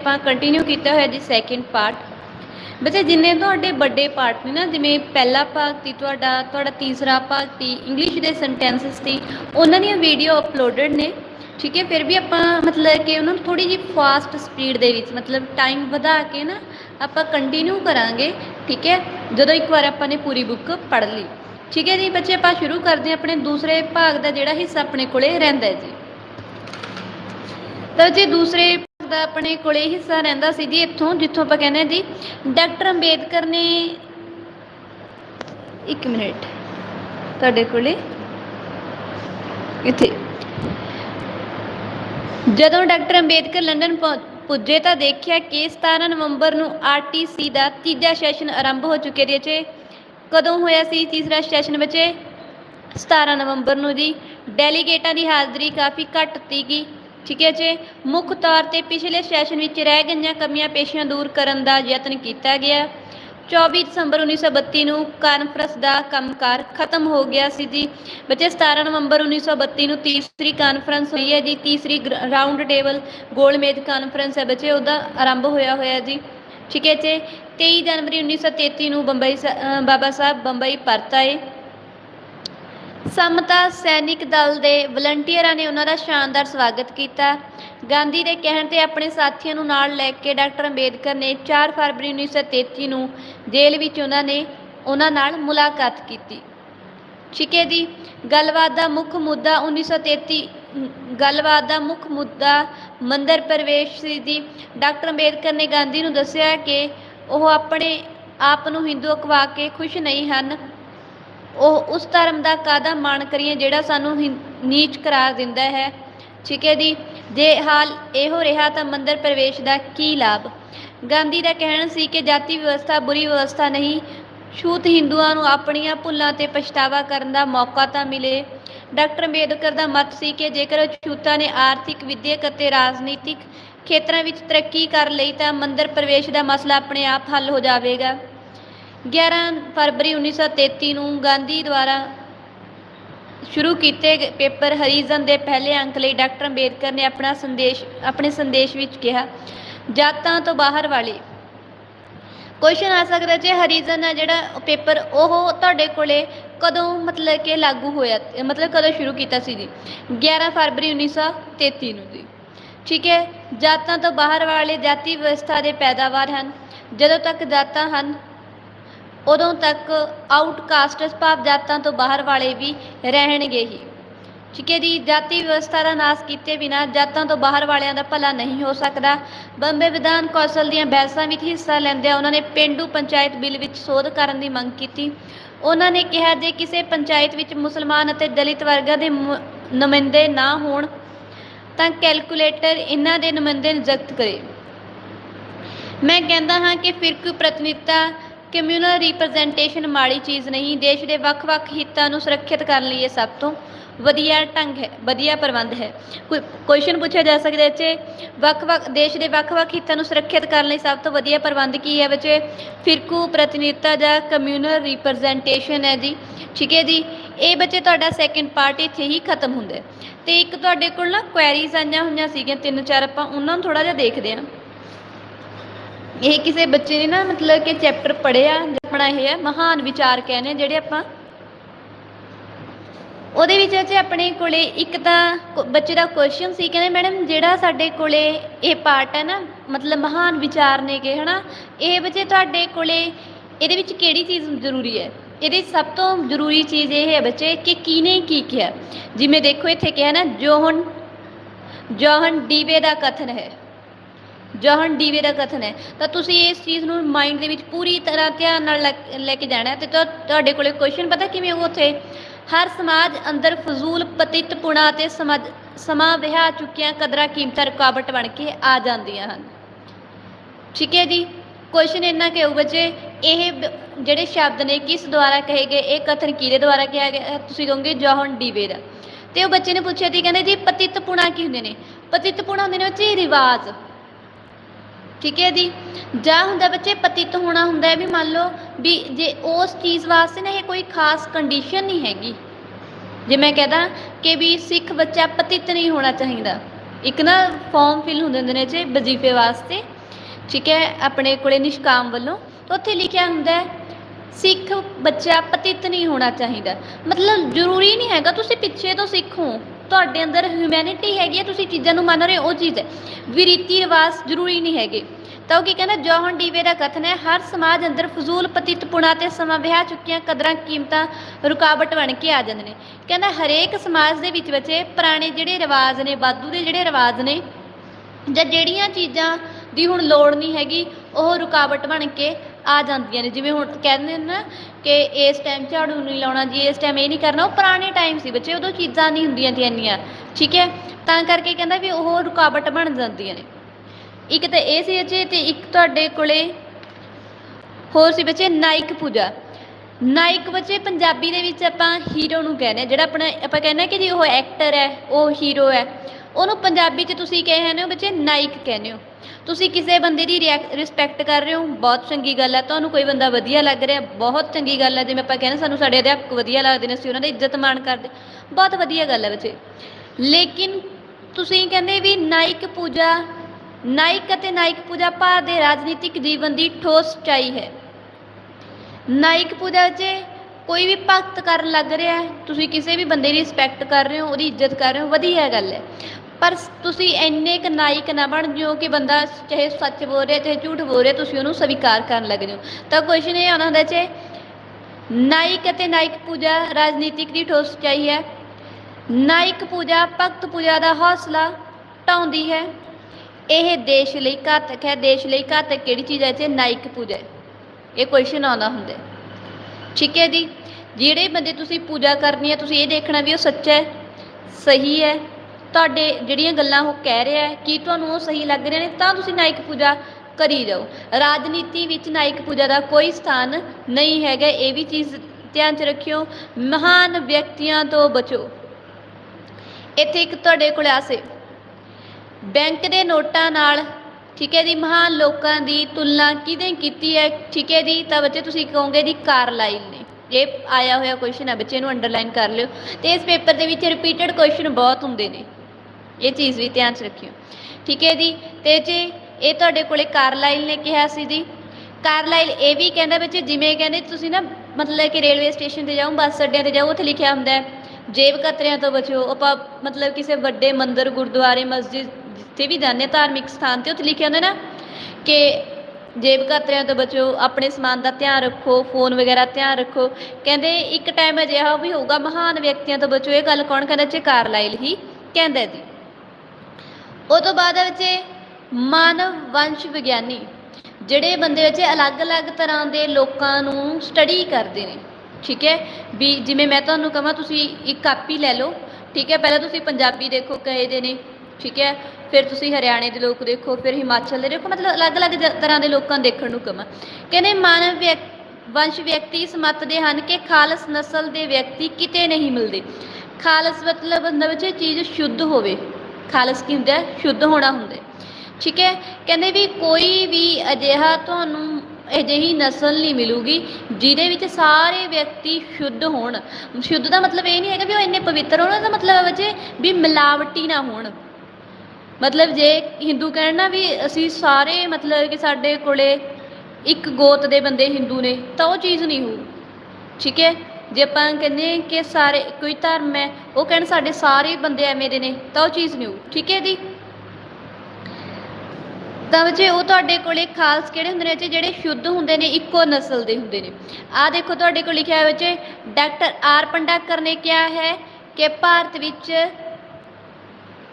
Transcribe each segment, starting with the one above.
ਆਪਾਂ ਕੰਟੀਨਿਊ ਕੀਤਾ ਹੋਇਆ ਜੀ ਸੈਕਿੰਡ ਪਾਰਟ ਬੱਚੇ, ਜਿੰਨੇ ਤੁਹਾਡੇ ਵੱਡੇ ਪਾਰਟ ਨੇ ਨਾ, ਜਿਵੇਂ ਪਹਿਲਾ ਭਾਗ ਤੀ ਤੁਹਾਡਾ ਤੁਹਾਡਾ ਤੀਸਰਾ ਭਾਗ ਤੀ ਇੰਗਲਿਸ਼ ਦੇ ਸੈਂਟੈਂਸਸ ਤੀ ਉਹਨਾਂ ਦੀਆਂ ਵੀਡੀਓ ਅਪਲੋਡਡ ਨੇ। ਠੀਕ ਹੈ, ਫਿਰ ਵੀ ਆਪਾਂ ਮਤਲਬ ਕਿ ਉਹਨਾਂ ਨੂੰ ਥੋੜੀ ਜਿਹੀ ਫਾਸਟ ਸਪੀਡ ਦੇ ਵਿੱਚ, ਮਤਲਬ ਟਾਈਮ ਵਧਾ ਕੇ ਨਾ, ਆਪਾਂ ਕੰਟੀਨਿਊ ਕਰਾਂਗੇ। ਠੀਕ ਹੈ, ਜਦੋਂ ਇੱਕ ਵਾਰ ਆਪਾਂ ਨੇ ਪੂਰੀ ਬੁੱਕ ਪੜ੍ਹ ਲਈ। ਠੀਕ ਹੈ ਜੀ, ਬੱਚੇ, ਆਪਾਂ ਸ਼ੁਰੂ ਕਰਦੇ ਹਾਂ ਆਪਣੇ ਦੂਸਰੇ ਭਾਗ ਦਾ ਜਿਹੜਾ ਹਿੱਸਾ ਆਪਣੇ ਕੋਲੇ ਰਹਿੰਦਾ ਹੈ ਜੀ। ਤਾਂ ਜੀ, ਦੂਸਰੇ ਦਾ ਆਪਣੇ ਕੋਲੇ ਹਿੱਸਾ ਰਹਿੰਦਾ ਸੀ ਜੀ ਇੱਥੋਂ, ਜਿੱਥੋਂ ਆਪਾਂ ਕਹਿੰਦੇ ਜੀ, ਡਾਕਟਰ ਅੰਬੇਦਕਰ ਨੇ ਇੱਕ ਮਿੰਟ, ਤੁਹਾਡੇ ਕੋਲੇ ਇੱਥੇ। ਜਦੋਂ ਡਾਕਟਰ ਅੰਬੇਦਕਰ ਲੰਡਨ ਪੁੱਜੇ ਤਾਂ ਦੇਖਿਆ ਕਿ 17 ਨਵੰਬਰ ਨੂੰ ਆਰਟੀਸੀ ਦਾ ਤੀਜਾ ਸੈਸ਼ਨ ਆਰੰਭ ਹੋ ਚੁੱਕੇ ਦੇ ਚ ਕਦੋਂ ਹੋਇਆ ਸੀ ਤੀਸਰਾ ਸੈਸ਼ਨ ਵਿੱਚ? 17 ਨਵੰਬਰ ਨੂੰ ਜੀ। ਡੈਲੀਗੇਟਾਂ ਦੀ ਹਾਜ਼ਰੀ ਕਾਫੀ ਘੱਟ ਸੀਗੀ। ਠੀਕ ਹੈ ਜੀ। ਮੁੱਖ ਤੌਰ ਤੇ ਪਿਛਲੇ ਸੈਸ਼ਨ ਵਿੱਚ ਰਹਿ ਗਈਆਂ ਕਮੀਆਂ ਪੇਸ਼ੀਆਂ ਦੂਰ ਕਰਨ ਦਾ ਯਤਨ ਕੀਤਾ ਗਿਆ। 24 ਦਸੰਬਰ 1932 ਨੂੰ ਕਾਨਫਰੰਸ ਦਾ ਕੰਮਕਾਰ ਖਤਮ ਹੋ ਗਿਆ ਸੀ ਜੀ। ਬੱਚੇ 17 ਨਵੰਬਰ 1932 ਨੂੰ ਤੀਸਰੀ ਕਾਨਫਰੰਸ ਹੋਈ ਹੈ ਜੀ। ਤੀਸਰੀ ਗਰ- ਰਾਉਂਡ ਟੇਬਲ ਗੋਲਮੇਜ ਕਾਨਫਰੰਸ ਹੈ ਬੱਚੇ, ਉਹਦਾ ਆਰੰਭ ਹੋਇਆ ਹੋਇਆ ਜੀ। ਠੀਕ ਹੈ ਜੀ। 23 ਜਨਵਰੀ 1933 ਨੂੰ ਬੰਬਈ ਸ- ਬਾਬਾ ਸਾਹਿਬ ਬੰਬਈ ਪਰਤ ਆਏ। ਸਮਤਾ ਸੈਨਿਕ ਦਲ ਦੇ ਵਲੰਟੀਅਰਾਂ ਨੇ ਉਹਨਾਂ ਦਾ ਸ਼ਾਨਦਾਰ ਸਵਾਗਤ ਕੀਤਾ। ਗਾਂਧੀ ਦੇ ਕਹਿਣ ਤੇ ਆਪਣੇ ਸਾਥੀਆਂ ਨੂੰ ਨਾਲ ਲੈ ਕੇ ਡਾਕਟਰ ਅੰਬੇਦਕਰ ਨੇ 4 ਫਰਵਰੀ 1933 ਨੂੰ ਜੇਲ੍ਹ ਵਿੱਚ ਉਹਨਾਂ ਨੇ ਉਹਨਾਂ ਨਾਲ ਮੁਲਾਕਾਤ ਕੀਤੀ। ਠੀਕ ਦੀ ਗੱਲਬਾਤ ਦਾ ਮੁੱਖ ਮੁੱਦਾ 1933 ਅਮ, ਗੱਲਬਾਤ ਦਾ ਮੁੱਖ ਮੁੱਦਾ ਮੰਦਰ ਪ੍ਰਵੇਸ਼ ਸੀ ਜੀ ਡਾਕਟਰ ਅੰਬੇਦਕਰ ਨੇ ਗਾਂਧੀ ਨੂੰ ਦੱਸਿਆ ਕਿ ਉਹ ਆਪਣੇ ਆਪ ਨੂੰ ਹਿੰਦੂ ਅਖਵਾ ਕੇ ਖੁਸ਼ ਨਹੀਂ ਹਨ। ਉਹ ਉਸ ਧਰਮ ਦਾ ਕਾਦਾ ਮਾਣ ਕਰੀਏ ਜਿਹੜਾ ਸਾਨੂੰ ਹਿੰ- ਨੀਚ ਕਰਾਰ ਦਿੰਦਾ ਹੈ। ਠੀਕ ਹੈ ਜੀ ਜੇ ਹਾਲ ਇਹੋ ਰਿਹਾ ਤਾਂ ਮੰਦਰ ਪ੍ਰਵੇਸ਼ ਦਾ ਕੀ ਲਾਭ? ਗਾਂਧੀ ਦਾ ਕਹਿਣਾ ਸੀ ਕਿ ਜਾਤੀ ਵਿਵਸਥਾ ਬੁਰੀ ਵਿਵਸਥਾ ਨਹੀਂ, ਛੂਤ ਹਿੰਦੂਆਂ ਨੂੰ ਆਪਣੀਆਂ ਭੁੱਲਾਂ ਤੇ ਪਛਤਾਵਾ ਕਰਨ ਦਾ ਮੌਕਾ ਤਾਂ ਮਿਲੇ। ਡਾਕਟਰ ਅੰਬੇਦਕਰ ਦਾ ਮਤ ਸੀ ਕਿ ਜੇਕਰ ਛੂਤਾਂ ਨੇ ਆਰਥਿਕ, ਵਿਦਿਅਕ ਅਤੇ ਰਾਜਨੀਤਿਕ ਖੇਤਰਾਂ ਵਿੱਚ ਤਰੱਕੀ ਕਰ ਲਈ ਤਾਂ ਮੰਦਰ ਪ੍ਰਵੇਸ਼ ਦਾ ਮਸਲਾ ਆਪਣੇ ਆਪ ਹੱਲ ਹੋ ਜਾਵੇਗਾ। 11 ਫਰਵਰੀ 1933 ਨੂੰ ਗਾਂਧੀ ਦੁਆਰਾ ਸ਼ੁਰੂ ਕੀਤੇ ਗਏ ਪੇਪਰ ਹਰੀਜਨ ਦੇ ਪਹਿਲੇ ਅੰਕ ਲਈ ਡਾਕਟਰ ਅੰਬੇਦਕਰ ਨੇ ਆਪਣਾ ਸੰਦੇਸ਼, ਆਪਣੇ ਸੰਦੇਸ਼ ਵਿੱਚ ਕਿਹਾ, ਜਾਤਾਂ ਤੋਂ ਬਾਹਰ ਵਾਲੇ। ਕੁਐਸਚਨ ਆ ਸਕਦਾ ਜੇ ਹਰੀਜਨ ਹੈ ਜਿਹੜਾ ਪੇਪਰ ਉਹ ਤੁਹਾਡੇ ਕੋਲੇ ਕਦੋਂ ਮਤਲਬ ਕਿ ਲਾਗੂ ਹੋਇਆ, ਮਤਲਬ ਕਦੋਂ ਸ਼ੁਰੂ ਕੀਤਾ ਸੀ ਜੀ? 11 ਫਰਵਰੀ 1933 ਨੂੰ ਜੀ। ਠੀਕ ਹੈ, ਜਾਤਾਂ ਤੋਂ ਬਾਹਰ ਵਾਲੇ ਜਾਤੀ ਵਿਵਸਥਾ ਦੇ ਪੈਦਾਵਾਰ ਹਨ। ਜਦੋਂ ਤੱਕ ਜਾਤਾਂ ਹਨ ਉਦੋਂ ਤੱਕ ਆਊਟਕਾਸਟ ਭਾਵ ਜਾਤਾਂ ਤੋਂ ਬਾਹਰ ਵਾਲੇ ਵੀ ਰਹਿਣਗੇ ਹੀ। ਠੀਕ ਹੈ ਜੀ, ਜਾਤੀ ਵਿਵਸਥਾ ਦਾ ਨਾਸ ਕੀਤੇ ਬਿਨਾ ਜਾਤਾਂ ਤੋਂ ਬਾਹਰ ਵਾਲਿਆਂ ਦਾ ਭਲਾ ਨਹੀਂ ਹੋ ਸਕਦਾ। ਬੰਬੇ ਵਿਧਾਨ ਕੌਂਸਲ ਦੀਆਂ ਬਹਿਸਾਂ ਵਿੱਚ ਹਿੱਸਾ ਲੈਂਦਿਆਂ ਉਹਨਾਂ ਨੇ ਪਿੰਡੂ ਪੰਚਾਇਤ ਬਿੱਲ ਵਿੱਚ ਸੋਧ ਕਰਨ ਦੀ ਮੰਗ ਕੀਤੀ। ਉਹਨਾਂ ਨੇ ਕਿਹਾ ਜੇ ਕਿਸੇ ਪੰਚਾਇਤ ਵਿੱਚ ਮੁਸਲਮਾਨ ਅਤੇ ਦਲਿਤ ਵਰਗਾਂ ਦੇ ਨੁਮਾਇੰਦੇ ਨਾ ਹੋਣ, ਤਾਂ ਕੈਲਕੂਲੇਟਰ ਇਹਨਾਂ ਦੇ ਨੁਮਾਇੰਦੇ ਨਿਯੁਕਤ ਕਰੇ। ਮੈਂ ਕਹਿੰਦਾ ਹਾਂ ਕਿ ਫਿਰਕੂ ਪ੍ਰਤੀਨਿਧਤਾ ਕਮਿਊਨਲ ਰਿਪਰੈਜ਼ੈਂਟੇਸ਼ਨ ਮਾੜੀ ਚੀਜ਼ ਨਹੀਂ, ਦੇਸ਼ ਦੇ ਵੱਖ-ਵੱਖ ਹਿੱਤਾਂ ਨੂੰ ਸੁਰੱਖਿਅਤ ਕਰਨ ਲਈ ਇਹ ਸਭ ਤੋਂ ਵਧੀਆ ਢੰਗ ਹੈ, ਵਧੀਆ ਪ੍ਰਬੰਧ ਹੈ। ਕੋਈ ਕੁਐਸਚਨ ਪੁੱਛਿਆ ਜਾ ਸਕਦਾ ਹੈ, ਬੱਚੇ, ਵੱਖ-ਵੱਖ, ਦੇਸ਼ ਦੇ ਵੱਖ-ਵੱਖ ਹਿੱਤਾਂ ਨੂੰ ਸੁਰੱਖਿਅਤ ਕਰਨ ਲਈ ਸਭ ਤੋਂ ਵਧੀਆ ਪ੍ਰਬੰਧ ਕੀ ਹੈ ਬੱਚੇ? ਫਿਰਕੂ ਪ੍ਰਤੀਨਿਧਤਾ ਜਾਂ ਕਮਿਊਨਲ ਰਿਪਰੈਜ਼ੈਂਟੇਸ਼ਨ ਹੈ ਜੀ। ਠੀਕ ਹੈ ਜੀ? ਇਹ ਬੱਚੇ ਤੁਹਾਡਾ ਸੈਕਿੰਡ ਪਾਰਟ ਇੱਥੇ ਹੀ ਖਤਮ ਹੁੰਦਾ ਹੈ। ਤੇ ਇੱਕ ਤੁਹਾਡੇ ਕੋਲ ਨਾ ਕੁਐਰੀਜ਼ ਆਈਆਂ ਹੋਈਆਂ ਸੀਗੀਆਂ ਤਿੰਨ ਚਾਰ ਆਪਾਂ ਉਹਨਾਂ ਨੂੰ ਥੋੜਾ ਜਿਹਾ ਦੇਖਦੇ ਹਾਂ। ਇਹ ਕਿਸੇ ਬੱਚੇ ਨੇ ਨਾ ਮਤਲਬ ਕਿ ਚੈਪਟਰ ਪੜ੍ਹਿਆ, ਆਪਣਾ ਇਹ ਹੈ ਮਹਾਨ ਵਿਚਾਰ ਕਹਿੰਦੇ ਜਿਹੜੇ ਆਪਾਂ ਉਹਦੇ ਵਿੱਚ ਅੱਛਾ ਆਪਣੇ ਕੋਲੇ ਇੱਕ ਤਾਂ ਬੱਚੇ ਦਾ ਕੁਐਸਚਨ ਸੀ, ਕਹਿੰਦੇ ਮੈਡਮ ਜਿਹੜਾ ਸਾਡੇ ਕੋਲੇ ਇਹ ਪਾਰਟ ਹੈ ਨਾ, ਮਤਲਬ ਮਹਾਨ ਵਿਚਾਰ ਨੇ ਕਿ ਹਨਾ, ਇਹ ਬੱਚੇ ਤੁਹਾਡੇ ਕੋਲੇ ਇਹਦੇ ਵਿੱਚ ਕਿਹੜੀ ਚੀਜ਼ ਜ਼ਰੂਰੀ ਹੈ? ਇਹਦੇ ਸਭ ਤੋਂ ਜ਼ਰੂਰੀ ਚੀਜ਼ ਇਹ ਹੈ ਬੱਚੇ ਕਿ ਕਿਹਨੇ ਕੀ ਕਿਹਾ? ਜਿਵੇਂ ਦੇਖੋ ਇੱਥੇ ਕਿਹਾ ਨਾ, ਜੋਹਨ ਜੋਹਨ ਡੀਵੇ ਦਾ ਕਥਨ ਹੈ। ਜੋਹਨ ਡੀਵੇ ਦਾ ਕਥਨ ਹੈ। ਤਾਂ ਤੁਸੀਂ ਇਸ ਚੀਜ਼ ਨੂੰ ਮਾਈਂਡ ਦੇ ਵਿੱਚ ਪੂਰੀ ਤਰ੍ਹਾਂ ਧਿਆਨ ਨਾਲ ਲੈ- ਲੈ ਕੇ ਜਾਣਾ ਹੈ ਤੇ ਤੁਹਾਡੇ ਕੋਲੇ ਕੁਐਸਚਨ ਪਤਾ ਕਿਵੇਂ ਹੋਊ ਉੱਥੇ? ਹਰ ਸਮਾਜ ਅੰਦਰ ਫਜ਼ੂਲ ਪਤਿਤਪੁਣਾ ਤੇ ਸਮਾਜ ਸਮਾਂ ਵਿਆਹ ਚੁੱਕੀਆਂ ਕਦਰਾਂ ਕੀਮਤਾਂ ਰੁਕਾਵਟ ਬਣ ਕੇ ਆ ਜਾਂਦੀਆਂ ਹਨ। ਠੀਕ ਹੈ ਜੀ? ਕੁਐਸਚਨ ਇੰਨਾ ਕਿ ਹੋਊ ਬੱਚੇ ਇਹ ਜਿਹੜੇ ਸ਼ਬਦ ਨੇ ਕਿਸ ਦੁਆਰਾ ਕਹੇ ਗਏ, ਇਹ ਕਥਨ ਕਿਹਦੇ ਦੁਆਰਾ ਕਿਹਾ ਗਿਆ? ਤੁਸੀਂ ਕਹੋਗੇ ਜੋਹਨ ਡੀਵੇ ਦਾ। ਤੇ ਉਹ ਬੱਚੇ ਨੇ ਪੁੱਛਿਆ ਸੀ, ਕਹਿੰਦੇ ਜੀ ਪਤਿਤਪੁਣਾ ਕੀ ਹੁੰਦੇ ਨੇ? ਪਤਿਤਪੁਣਾ ਹੁੰਦੇ ਨੇ ਬੱਚੇ ਰਿਵਾਜ। ਠੀਕ ਹੈ ਜੀ? ਜਾਂ ਹੁੰਦਾ ਬੱਚੇ ਪਤਿਤ ਹੋਣਾ ਹੁੰਦਾ ਵੀ ਮੰਨ ਲਓ ਵੀ ਜੇ ਉਸ ਚੀਜ਼ ਵਾਸਤੇ ਨਾ ਇਹ ਕੋਈ ਖਾਸ ਕੰਡੀਸ਼ਨ ਨਹੀਂ ਹੈਗੀ। ਜੇ ਮੈਂ ਕਹਦਾ ਕਿ ਵੀ ਸਿੱਖ ਬੱਚਾ ਪਤਿਤ ਨਹੀਂ ਹੋਣਾ ਚਾਹੀਦਾ। ਇੱਕ ਨਾ ਫਾਰਮ ਫਿਲ ਹੁੰਦੇ ਹੁੰਦੇ ਨੇ ਜੇ ਵਜ਼ੀਫੇ ਵਾਸਤੇ। ਠੀਕ ਹੈ, ਆਪਣੇ ਕੋਲੇ ਨਿਸ਼ਕਾਮ ਵੱਲੋਂ। ਉੱਥੇ ਲਿਖਿਆ ਹੁੰਦਾ ਹੈ, ਸਿੱਖ ਬੱਚਾ ਪਤਿਤ ਨਹੀਂ ਹੋਣਾ ਚਾਹੀਦਾ। ਮਤਲਬ ਜ਼ਰੂਰੀ ਨਹੀਂ ਹੈਗਾ ਤੁਸੀਂ ਪਿੱਛੇ ਤੋਂ ਸਿੱਖ। ਹੋ ਤੁਹਾਡੇ ਅੰਦਰ ਹਿਊਮੈਨਿਟੀ ਹੈਗੀ ਹੈ, ਤੁਸੀਂ ਚੀਜ਼ਾਂ ਨੂੰ ਮੰਨ ਰਹੇ ਹੋ, ਉਹ ਚੀਜ਼ ਹੈ। ਵੀ ਰੀਤੀ ਰਿਵਾਜ ਜ਼ਰੂਰੀ ਨਹੀਂ ਹੈਗੇ। ਤਾਂ ਉਹ ਕੀ ਕਹਿੰਦਾ ਜੋਹਨ ਡੀਵੇ ਦਾ ਕਥਨ ਹੈ, ਹਰ ਸਮਾਜ ਅੰਦਰ ਫਜ਼ੂਲ ਪਤਿਤਪੁਣਾ ਤੇ ਸਮਾਂ ਵਿਆਹ ਚੁੱਕੀਆਂ ਕਦਰਾਂ ਕੀਮਤਾਂ ਰੁਕਾਵਟ ਬਣ ਕੇ ਆ ਜਾਂਦੇ ਨੇ। ਕਹਿੰਦਾ, ਹਰੇਕ ਸਮਾਜ ਦੇ ਵਿੱਚ ਬੱਚੇ ਪੁਰਾਣੇ ਜਿਹੜੇ ਰਿਵਾਜ ਨੇ, ਵਾਧੂ ਦੇ ਜਿਹੜੇ ਰਿਵਾਜ ਨੇ, ਜਾਂ ਜਿਹੜੀਆਂ ਚੀਜ਼ਾਂ ਦੀ ਹੁਣ ਲੋੜ ਨਹੀਂ ਹੈਗੀ, ਉਹ ਰੁਕਾਵਟ ਬਣ ਕੇ ਆ ਜਾਂਦੀਆਂ ਨੇ। ਜਿਵੇਂ ਹੁਣ ਕਹਿੰਦੇ ਨੇ ਨਾ ਕਿ ਇਸ ਟਾਈਮ ਝਾੜੂ ਨਹੀਂ ਲਾਉਣਾ ਜੀ, ਇਸ ਟਾਈਮ ਇਹ ਨਹੀਂ ਕਰਨਾ, ਉਹ ਪੁਰਾਣੇ ਟਾਈਮ ਸੀ ਬੱਚੇ, ਉਦੋਂ ਚੀਜ਼ਾਂ ਨਹੀਂ ਹੁੰਦੀਆਂ ਸੀ ਇੰਨੀਆਂ, ਠੀਕ ਹੈ? ਤਾਂ ਕਰਕੇ ਕਹਿੰਦਾ ਵੀ ਉਹ ਰੁਕਾਵਟ ਬਣ ਜਾਂਦੀਆਂ ਨੇ। ਇੱਕ ਤਾਂ ਇਹ ਸੀ ਬੱਚੇ ਤੇ ਇੱਕ ਤੁਹਾਡੇ ਕੋਲੇ ਹੋਰ ਸੀ ਬੱਚੇ, ਨਾਇਕ ਪੂਜਾ। ਨਾਇਕ ਬੱਚੇ ਪੰਜਾਬੀ ਦੇ ਵਿੱਚ ਆਪਾਂ ਹੀਰੋ ਨੂੰ ਕਹਿੰਦੇ ਆ ਜਿਹੜਾ ਆਪਣਾ ਆਪਾਂ ਕਹਿੰਦੇ ਆ ਕਿ ਜੀ ਉਹ ਐਕਟਰ ਹੈ, ਉਹ ਹੀਰੋ ਹੈ। ਉਹਨੂੰ ਪੰਜਾਬੀ 'ਚ ਤੁਸੀਂ ਕਹਿੰਦੇ ਹੋ ਬੱਚੇ ਨਾਇਕ ਕਹਿੰਦੇ ਹੋ। ਤੁਸੀਂ ਕਿਸੇ ਬੰਦੇ ਦੀ ਰਿਸਪੈਕਟ ਕਰ ਰਹੇ ਹੋ? ਬਹੁਤ ਚੰਗੀ ਗੱਲ ਹੈ। ਤੁਹਾਨੂੰ ਕੋਈ ਬੰਦਾ ਵਧੀਆ ਲੱਗ ਰਿਹਾ, ਬਹੁਤ ਚੰਗੀ ਗੱਲ ਹੈ। ਜਿਵੇਂ ਆਪਾਂ ਕਹਿੰਦੇ ਸਾਨੂੰ ਸਾਡੇ ਅਧਿਆਪਕ ਵਧੀਆ ਲੱਗਦੇ ਨੇ, ਅਸੀਂ ਉਹਨਾਂ ਦੀ ਇੱਜ਼ਤ ਮਾਣ ਕਰਦੇ ਬਹੁਤ ਵਧੀਆ ਗੱਲ ਹੈ ਬੱਚੇ। ਲੇਕਿਨ ਤੁਸੀਂ ਕਹਿੰਦੇ ਵੀ ਨਾਇਕ ਪੂਜਾ, ਨਾਇਕ ਅਤੇ ਨਾਇਕ ਪੂਜਾ ਭਾਰਤ ਦੇ ਰਾਜਨੀਤਿਕ ਜੀਵਨ ਦੀ ਠੋਸ ਸੱਚਾਈ ਹੈ। ਨਾਇਕ ਪੂਜਾ 'ਚ ਕੋਈ ਵੀ ਭਗਤ ਕਰਨ ਲੱਗ ਰਿਹਾ ਤੁਸੀਂ ਕਿਸੇ ਵੀ ਬੰਦੇ ਦੀ ਰਿਸਪੈਕਟ ਕਰ ਰਹੇ ਹੋ, ਉਹਦੀ ਇੱਜ਼ਤ ਕਰ ਰਹੇ ਹੋ, ਵਧੀਆ ਗੱਲ ਹੈ। ਪਰ ਤੁਸੀਂ ਇੰਨੇ ਕੁ ਨਾਇਕ ਨਾ ਬਣ ਜਿਓ ਕਿ ਬੰਦਾ ਚਾਹੇ ਸੱਚ ਬੋਲ ਰਿਹਾ, ਚਾਹੇ ਝੂਠ ਬੋਲ ਰਿਹਾ, ਤੁਸੀਂ ਉਹਨੂੰ ਸਵੀਕਾਰ ਕਰਨ ਲੱਗ ਜਾਓ। ਤਾਂ ਕੁਐਸਚਨ ਇਹ ਆਉਂਦਾ ਹੁੰਦਾ ਚ ਨਾਇਕ ਅਤੇ ਨਾਇਕ ਪੂਜਾ ਰਾਜਨੀਤਿਕ ਦੀ ਠੋਸ ਸੱਚਾਈ ਹੈ। ਨਾਇਕ ਪੂਜਾ, ਭਗਤ ਪੂਜਾ ਦਾ ਹੌਸਲਾ ਢਾਉਂਦੀ ਹੈ। ਇਹ ਦੇਸ਼ ਲਈ ਘਾਤਕ ਹੈ। ਦੇਸ਼ ਲਈ ਘਾਤਕ ਕਿਹੜੀ ਚੀਜ਼ ਹੈ? ਚ ਨਾਇਕ ਪੂਜਾ ਇਹ ਕੁਐਸਚਨ ਆਉਂਦਾ ਹੁੰਦਾ ਠੀਕ ਹੈ ਜੀ? ਜਿਹੜੇ ਬੰਦੇ ਤੁਸੀਂ ਪੂਜਾ ਕਰਨੀ ਹੈ, ਤੁਸੀਂ ਇਹ ਦੇਖਣਾ ਵੀ ਉਹ ਸੱਚਾ ਹੈ, ਸਹੀ ਹੈ। ਤੁਹਾਡੇ ਜਿਹੜੀਆਂ ਗੱਲਾਂ ਉਹ ਕਹਿ ਰਿਹਾ ਹੈ, ਕੀ ਤੁਹਾਨੂੰ ਉਹ ਸਹੀ ਲੱਗ ਰਹੀਆਂ ਨੇ, ਤਾਂ ਤੁਸੀਂ ਨਾਇਕ ਪੂਜਾ ਕਰੀ ਜਾਓ। ਰਾਜਨੀਤੀ ਵਿੱਚ ਨਾਇਕ ਪੂਜਾ ਦਾ ਕੋਈ ਸਥਾਨ ਨਹੀਂ ਹੈਗਾ, ਇਹ ਵੀ ਚੀਜ਼ ਧਿਆਨ 'ਚ ਰੱਖਿਓ। ਮਹਾਨ ਵਿਅਕਤੀਆਂ ਤੋਂ ਬਚੋ। ਇੱਥੇ ਇੱਕ ਤੁਹਾਡੇ ਕੋਲ ਆਸੇ ਬੈਂਕ ਦੇ ਨੋਟਾਂ ਨਾਲ, ਠੀਕ ਹੈ ਜੀ, ਮਹਾਨ ਲੋਕਾਂ ਦੀ ਤੁਲਨਾ ਕਿਹਦੇ ਕੀਤੀ ਹੈ, ਠੀਕ ਹੈ ਜੀ, ਤਾਂ ਬੱਚੇ ਤੁਸੀਂ ਕਹੋਗੇ ਜੀ ਕਾਰਲਾਈਲ ਨੇ। ਇਹ ਆਇਆ ਹੋਇਆ ਕੁਐਸਚਨ ਹੈ, ਬੱਚੇ ਨੂੰ ਅੰਡਰਲਾਈਨ ਕਰ ਲਿਓ। ਤੇ ਇਸ ਪੇਪਰ ਦੇ ਵਿੱਚ ਰਿਪੀਟਡ ਕੁਐਸਚਨ ਬਹੁਤ ਹੁੰਦੇ ਨੇ। ਇਹ ਚੀਜ਼ ਵੀ ਧਿਆਨ 'ਚ ਰੱਖਿਓ। ਠੀਕ ਹੈ ਜੀ? ਤੇ ਜੇ, ਇਹ ਤੁਹਾਡੇ ਕੋਲੇ ਕਾਰਲਾਈਲ ਨੇ ਕਿਹਾ ਸੀ ਜੀ। ਕਾਰਲਾਈਲ ਇਹ ਵੀ ਕਹਿੰਦਾ ਬੱਚੇ ਜਿਵੇਂ ਕਹਿੰਦੇ ਤੁਸੀਂ ਨਾ ਮਤਲਬ ਕਿ ਰੇਲਵੇ ਸਟੇਸ਼ਨ ਤੇ ਜਾਓ, ਬੱਸ ਅੱਡਿਆਂ ਤੇ ਜਾਓ, ਉੱਥੇ ਲਿਖਿਆ ਹੁੰਦਾ ਹੈ, ਜੇਬ ਕਤਰਿਆਂ ਤੋਂ ਬਚੋ। ਆਪਾਂ ਮਤਲਬ ਕਿਸੇ ਵੱਡੇ ਮੰਦਿਰ, ਗੁਰਦੁਆਰੇ, ਮਸਜਿਦ ਜਿੱਥੇ ਵੀ ਜਾਂਦੇ ਹਾਂ, ਧਾਰਮਿਕ ਸਥਾਨ ਤੇ ਉੱਥੇ ਲਿਖਿਆ ਹੁੰਦਾ ਨਾ ਕਿ ਜੇਬ ਕਤਰਿਆਂ ਤੋਂ ਬਚੋ, ਆਪਣੇ ਸਮਾਨ ਦਾ ਧਿਆਨ ਰੱਖੋ, ਫੋਨ ਵਗੈਰਾ ਧਿਆਨ ਰੱਖੋ। ਕਹਿੰਦੇ ਇੱਕ ਟਾਈਮ ਅਜਿਹਾ ਵੀ ਹੋਊਗਾ, ਮਹਾਨ ਵਿਅਕਤੀਆਂ ਤੋਂ ਬਚੋ। ਇਹ ਗੱਲ ਕੌਣ ਕਹਿੰਦਾ? ਚ ਕਾਰਲਾਈਲ ਹੀ ਕਹਿੰਦਾ ਜੀ। ਉਹ ਤੋਂ ਬਾਅਦ ਵਿੱਚ ਮਾਨਵ ਵੰਸ਼ ਵਿਗਿਆਨੀ, ਜਿਹੜੇ ਬੰਦੇ ਵਿੱਚ ਅਲੱਗ-ਅਲੱਗ ਤਰ੍ਹਾਂ ਦੇ ਲੋਕਾਂ ਨੂੰ ਸਟੱਡੀ ਕਰਦੇ ਨੇ, ਠੀਕ ਹੈ? ਵੀ ਜਿਵੇਂ ਮੈਂ ਤੁਹਾਨੂੰ ਕਹਾਂ, ਤੁਸੀਂ ਇੱਕ ਕਾਪੀ ਲੈ ਲਓ, ਠੀਕ ਹੈ? ਪਹਿਲਾਂ ਤੁਸੀਂ ਪੰਜਾਬੀ ਦੇਖੋ ਕਹੇ ਦੇ ਨੇ, ਠੀਕ ਹੈ? ਫਿਰ ਤੁਸੀਂ ਹਰਿਆਣੇ ਦੇ ਲੋਕ ਦੇਖੋ, ਫਿਰ ਹਿਮਾਚਲ ਦੇ ਦੇਖੋ, ਮਤਲਬ ਅਲੱਗ-ਅਲੱਗ ਤਰ੍ਹਾਂ ਦੇ ਲੋਕਾਂ ਦੇਖਣ ਨੂੰ ਕਹਾਂ। ਕਹਿੰਦੇ ਮਾਨਵ ਵਿਅਕ- ਵੰਸ਼ ਵਿਅਕਤੀ ਇਸ ਹਨ ਕਿ ਖਾਲਸ ਨਸਲ ਦੇ ਵਿਅਕਤੀ ਕਿਤੇ ਨਹੀਂ ਮਿਲਦੇ। ਖਾਲਸ ਮਤਲਬ ਹੁੰਦਾ ਵਿੱਚ ਚੀਜ਼ ਸ਼ੁੱਧ ਹੋਵੇ। ਖਾਲਸ ਕੀ ਹੁੰਦਾ ਸ਼ੁੱਧ ਹੋਣਾ ਹੁੰਦਾ। ਠੀਕ ਹੈ? ਕਹਿੰਦੇ ਵੀ ਕੋਈ ਵੀ ਅਜਿਹਾ ਤੁਹਾਨੂੰ ਅਜਿਹੀ ਨਸਲ ਨਹੀਂ ਮਿਲੂਗੀ, ਜਿਹਦੇ ਵਿੱਚ ਸਾਰੇ ਵਿਅਕਤੀ ਸ਼ੁੱਧ ਹੋਣ। ਸ਼ੁੱਧ ਦਾ ਮਤਲਬ ਇਹ ਨਹੀਂ ਹੈਗਾ ਵੀ ਉਹ ਇੰਨੇ ਪਵਿੱਤਰ ਹੋਣ, ਉਹਦਾ ਮਤਲਬ ਹੈ ਬੱਚੇ ਵੀ ਮਿਲਾਵਟੀ ਨਾ ਹੋਣ। ਮਤਲਬ ਜੇ ਹਿੰਦੂ ਕਹਿਣ ਨਾ ਵੀ ਅਸੀਂ ਸਾਰੇ ਮਤਲਬ ਕਿ ਸਾਡੇ ਕੋਲੇ ਇੱਕ ਗੋਤ ਦੇ ਬੰਦੇ ਹਿੰਦੂ ਨੇ, ਤਾਂ ਉਹ ਚੀਜ਼ ਨਹੀਂ ਹੋਊ। ਠੀਕ ਹੈ? ਜੇ ਆਪਾਂ ਕਹਿੰਦੇ ਹਾਂ ਕਿ ਸਾਰੇ ਕੋਈ ਧਰਮ ਹੈ, ਉਹ ਕਹਿਣ ਸਾਡੇ ਸਾਰੇ ਬੰਦੇ ਐਵੇਂ ਦੇ ਨੇ, ਤਾਂ ਉਹ ਚੀਜ਼ ਨਹੀਂ ਠੀਕ ਹੈ ਜੀ? ਤਾਂ ਬੱਚੇ, ਉਹ ਤੁਹਾਡੇ ਕੋਲੇ ਖਾਲਸ ਕਿਹੜੇ ਹੁੰਦੇ ਨੇ ਬੱਚੇ? ਜਿਹੜੇ ਸ਼ੁੱਧ ਹੁੰਦੇ ਨੇ, ਇੱਕੋ ਨਸਲ ਦੇ ਹੁੰਦੇ ਨੇ। ਆਹ ਦੇਖੋ ਤੁਹਾਡੇ ਕੋਲ ਲਿਖਿਆ ਹੈ ਬੱਚੇ, ਡਾਕਟਰ ਆਰ ਪੰਡਾਕਰ ਨੇ ਕਿਹਾ ਹੈ ਕਿ ਭਾਰਤ ਵਿੱਚ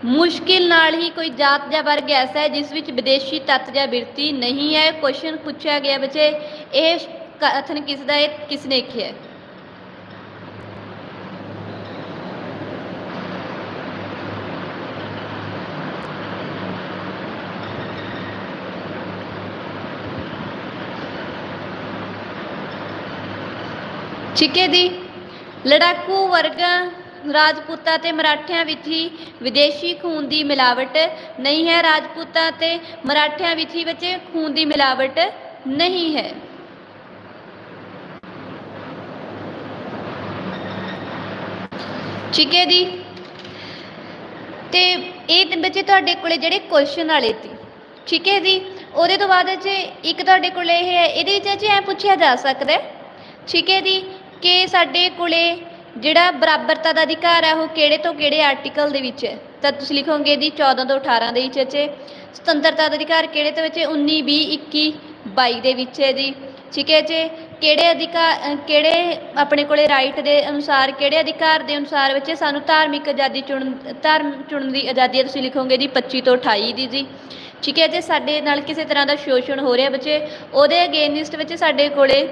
ਮੁਸ਼ਕਿਲ ਨਾਲ ਹੀ ਕੋਈ ਜਾਤ ਜਾਂ ਵਰਗ ਐਸਾ ਹੈ ਜਿਸ ਵਿੱਚ ਵਿਦੇਸ਼ੀ ਤੱਤ ਜਾਂ ਬਿਰਤੀ ਨਹੀਂ ਹੈ। ਕੁਐਸਚਨ ਪੁੱਛਿਆ ਗਿਆ ਬੱਚੇ, ਇਹ ਕਥਨ ਕਿਸ ਦਾ ਹੈ? ਕਿਸ ਨੇ ਕਿਹਾ ਠੀਕ ਹੈ ਜੀ ਲੜਾਕੂ ਵਰਗਾਂ ਰਾਜਪੂਤਾਂ ਤੇ ਮਰਾਠਿਆਂ ਵਿੱਚ ਹੀ ਵਿਦੇਸ਼ੀ ਖੂਨ ਦੀ ਮਿਲਾਵਟ ਨਹੀਂ ਹੈ। ਰਾਜਪੂਤਾਂ ਤੇ ਮਰਾਠਿਆਂ ਵਿੱਚ ਹੀ ਬੱਚੇ ਖੂਨ ਦੀ ਮਿਲਾਵਟ ਨਹੀਂ ਹੈ। ਠੀਕ ਹੈ ਜੀ ਤੇ ਇਹ ਬੱਚੇ ਤੁਹਾਡੇ ਕੋਲੇ ਜਿਹੜੇ ਕੁਐਸਚਨ ਵਾਲੇ ਸੀ। ਠੀਕ ਹੈ ਜੀ ਉਹਦੇ ਤੋਂ ਬਾਅਦ ਜੇ ਇੱਕ ਤੁਹਾਡੇ ਕੋਲੇ ਇਹ ਹੈ, ਇਹਦੇ ਵਿੱਚ ਜੇ ਐ ਪੁੱਛਿਆ ਜਾ ਸਕਦਾ ਠੀਕ ਹੈ ਜੀ ਕਿ ਸਾਡੇ ਕੋਲੇ ਜਿਹੜਾ ਬਰਾਬਰਤਾ ਦਾ ਅਧਿਕਾਰ ਹੈ, ਉਹ ਕਿਹੜੇ ਤੋਂ ਕਿਹੜੇ ਆਰਟੀਕਲ ਦੇ ਵਿੱਚ ਹੈ? ਤਾਂ ਤੁਸੀਂ ਲਿਖੋਗੇ ਜੀ 14 ਤੋਂ 18 ਦੇ ਵਿੱਚ ਹੈ ਸੁਤੰਤਰਤਾ ਦਾ ਅਧਿਕਾਰ ਕਿਹੜੇ ਤੋਂ ਵਿੱਚ ਹੈ? 19 20 21 22 ਦੇ ਵਿੱਚ ਹੈ ਜੀ। ਠੀਕ ਹੈ ਜੀ? ਕਿਹੜੇ ਅਧਿਕਾਰ ਕਿਹੜੇ ਆਪਣੇ ਕੋਲੇ ਰਾਈਟ ਦੇ ਅਨੁਸਾਰ, ਕਿਹੜੇ ਅਧਿਕਾਰ ਦੇ ਅਨੁਸਾਰ ਵਿੱਚ ਸਾਨੂੰ ਧਾਰਮਿਕ ਆਜ਼ਾਦੀ ਚੁਣ, ਧਰਮ ਚੁਣਨ ਦੀ ਆਜ਼ਾਦੀ ਹੈ, ਤੁਸੀਂ ਲਿਖੋਗੇ ਜੀ 25 ਤੋਂ 28 ਦੀ ਜੀ। ਠੀਕ ਹੈ ਜੇ? ਸਾਡੇ ਨਾਲ ਕਿਸੇ ਤਰ੍ਹਾਂ ਦਾ ਸ਼ੋਸ਼ਣ ਹੋ ਰਿਹਾ ਬੱਚੇ, ਉਹਦੇ ਅਗੇਨਿਸਟ ਵਿੱਚ ਸਾਡੇ ਕੋਲੇ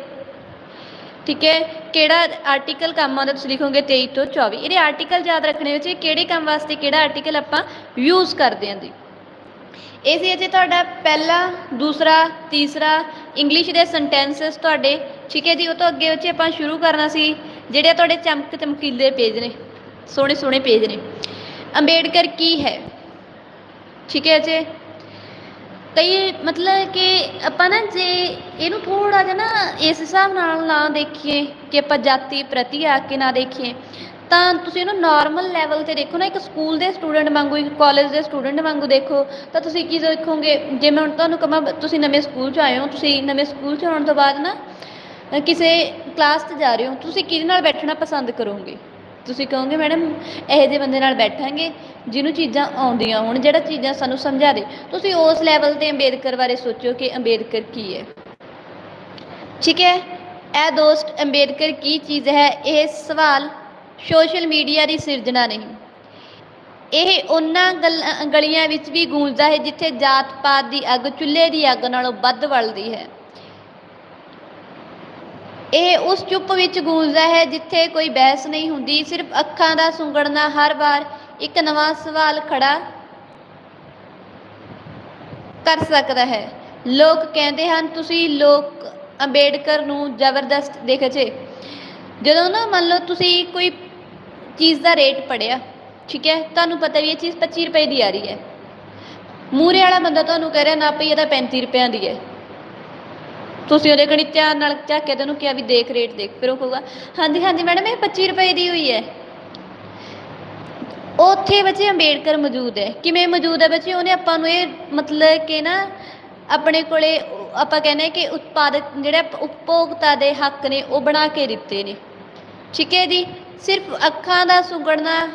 ਠੀਕ ਹੈ, ਕਿਹੜਾ ਆਰਟੀਕਲ ਕੰਮ ਆਉਂਦਾ ਤੁਸੀਂ ਲਿਖੋਗੇ 23 ਤੋਂ 24 ਇਹਦੇ ਆਰਟੀਕਲ ਯਾਦ ਰੱਖਣੇ ਵਿੱਚ ਕਿਹੜੇ ਕੰਮ ਵਾਸਤੇ ਕਿਹੜਾ ਆਰਟੀਕਲ ਆਪਾਂ ਯੂਜ਼ ਕਰਦੇ ਹਾਂ ਜੀ। ਇਹ ਸੀ ਅਜੇ ਤੁਹਾਡਾ ਪਹਿਲਾ, ਦੂਸਰਾ, ਤੀਸਰਾ ਇੰਗਲਿਸ਼ ਦੇ ਸੈਂਟੈਂਸਸ ਤੁਹਾਡੇ। ਠੀਕ ਹੈ ਜੀ, ਉਹ ਤੋਂ ਅੱਗੇ ਵਿੱਚ ਆਪਾਂ ਸ਼ੁਰੂ ਕਰਨਾ ਸੀ, ਜਿਹੜੇ ਤੁਹਾਡੇ ਚਮਕ ਚਮਕੀਲੇ ਪੇਜ ਨੇ, ਸੋਹਣੇ ਸੋਹਣੇ ਪੇਜ ਨੇ। ਅੰਬੇਡਕਰ ਕੀ ਹੈ? ਠੀਕ ਹੈ ਜੀ ਕਈ ਮਤਲਬ ਕਿ ਆਪਾਂ ਨਾ ਜੇ ਇਹਨੂੰ ਥੋੜਾ ਜਿਹਾ ਨਾ ਇਸ ਹਿਸਾਬ ਨਾਲ ਨਾ ਦੇਖੀਏ ਕਿ ਆਪਾਂ ਜਾਤੀ ਪ੍ਰਤੀ ਆ ਕੇ ਨਾ ਦੇਖੀਏ, ਤਾਂ ਤੁਸੀਂ ਇਹਨੂੰ ਨਾਰਮਲ ਲੈਵਲ ਤੇ ਦੇਖੋ ਨਾ, ਇੱਕ ਸਕੂਲ ਦੇ ਸਟੂਡੈਂਟ ਵਾਂਗੂ, ਇੱਕ ਕਾਲਜ ਦੇ ਸਟੂਡੈਂਟ ਵਾਂਗੂ ਦੇਖੋ, ਤਾਂ ਤੁਸੀਂ ਕੀ ਦੇਖੋਗੇ? ਜੇ ਮੈਂ ਹੁਣ ਤੁਹਾਨੂੰ ਕਹਾਂ ਤੁਸੀਂ ਨਵੇਂ ਸਕੂਲ 'ਚ ਆਏ ਹੋ, ਤੁਸੀਂ ਨਵੇਂ ਸਕੂਲ 'ਚ ਆਉਣ ਤੋਂ ਬਾਅਦ ਨਾ ਕਿਸੇ ਕਲਾਸ 'ਚ ਜਾ ਰਹੇ ਹੋ, ਤੁਸੀਂ ਕਿਹਦੇ ਨਾਲ ਬੈਠਣਾ ਪਸੰਦ ਕਰੋਗੇ? ਤੁਸੀਂ ਕਹੋਗੇ, ਮੈਡਮ, ਇਹੋ ਜਿਹੇ ਬੰਦੇ ਨਾਲ ਬੈਠਾਂਗੇ ਜਿਹਨੂੰ ਚੀਜ਼ਾਂ ਆਉਂਦੀਆਂ ਹੋਣ, ਜਿਹੜਾ ਚੀਜ਼ਾਂ ਸਾਨੂੰ ਸਮਝਾ ਦੇ। ਤੁਸੀਂ ਉਸ ਲੈਵਲ ਤੇ ਅੰਬੇਦਕਰ ਬਾਰੇ ਸੋਚੋ ਕਿ ਅੰਬੇਦਕਰ ਕੀ ਹੈ। ਠੀਕ ਹੈ? ਇਹ ਦੋਸਤ, ਅੰਬੇਦਕਰ ਕੀ ਚੀਜ਼ ਹੈ? ਇਹ ਸਵਾਲ ਸੋਸ਼ਲ ਮੀਡੀਆ ਦੀ ਸਿਰਜਣਾ ਨਹੀਂ। ਇਹ ਉਹਨਾਂ ਗਲ- ਗਲੀਆਂ ਵਿੱਚ ਵੀ ਗੂੰਜਦਾ ਹੈ ਜਿੱਥੇ ਜਾਤ ਪਾਤ ਦੀ ਅੱਗ, ਚੁੱਲ੍ਹੇ ਦੀ ਅੱਗ ਨਾਲੋਂ ਵੱਧ ਵਲਦੀ ਹੈ। ਇਹ ਉਸ ਚੁੱਪ ਵਿੱਚ ਗੂੰਜਦਾ ਹੈ ਜਿੱਥੇ ਕੋਈ ਬਹਿਸ ਨਹੀਂ ਹੁੰਦੀ, ਸਿਰਫ ਅੱਖਾਂ ਦਾ ਸੁੰਗੜਨਾ ਹਰ ਵਾਰ ਇੱਕ ਨਵਾਂ ਸਵਾਲ ਖੜਾ ਕਰ ਸਕਦਾ ਹੈ। ਲੋਕ ਕਹਿੰਦੇ ਹਨ, ਤੁਸੀਂ ਲੋਕ ਅੰਬੇਡਕਰ ਨੂੰ ਜ਼ਬਰਦਸਤ ਦੇਖੇ ਜਦੋਂ ਨਾ ਮੰਨ ਲਓ ਤੁਸੀਂ ਕੋਈ ਚੀਜ਼ ਦਾ ਰੇਟ ਪੜਿਆ ਠੀਕ ਹੈ, ਤੁਹਾਨੂੰ ਪਤਾ ਵੀ ਇਹ ਚੀਜ਼ 25 ਰੁਪਏ ਦੀ ਆ ਰਹੀ ਹੈ। ਮੂਰੇ ਵਾਲਾ ਬੰਦਾ ਤੁਹਾਨੂੰ ਕਹਿ ਰਿਹਾ, ਨਾ ਭਈ, ਇਹ ਤਾਂ 35 ਰੁਪਏ ਦੀ ਹੈ। ਤੁਸੀਂ ਉਹਦੇ ਕਣੀ ਧਿਆਨ ਨਾਲ ਝਾਕ ਕੇ ਤੈਨੂੰ ਕਿਹਾ ਵੀ ਦੇਖ, ਰੇਟ ਦੇਖ, ਫਿਰ ਉਹ ਕਹੂਗਾ, ਹਾਂਜੀ ਹਾਂਜੀ ਮੈਡਮ, ਇਹ 25 ਰੁਪਏ ਦੀ ਹੋਈ ਹੈ। ਉੱਥੇ ਬੱਚੇ ਅੰਬੇਡਕਰ ਮੌਜੂਦ ਹੈ। ਕਿਵੇਂ ਮੌਜੂਦ ਹੈ ਬੱਚੇ? ਉਹਨੇ ਆਪਾਂ ਨੂੰ ਇਹ ਮਤਲਬ ਕਿ ਨਾ ਆਪਣੇ ਕੋਲੇ ਆਪਾਂ ਕਹਿੰਦੇ ਹਾਂ ਕਿ ਉਤਪਾਦਕ ਜਿਹੜੇ ਉਪਭੋਗਤਾ ਦੇ ਹੱਕ ਨੇ, ਉਹ ਬਣਾ ਕੇ ਦਿੱਤੇ ਨੇ। ਠੀਕ ਹੈ ਜੀ? ਸਿਰਫ ਅੱਖਾਂ ਦਾ ਸੁਗੜਨਾ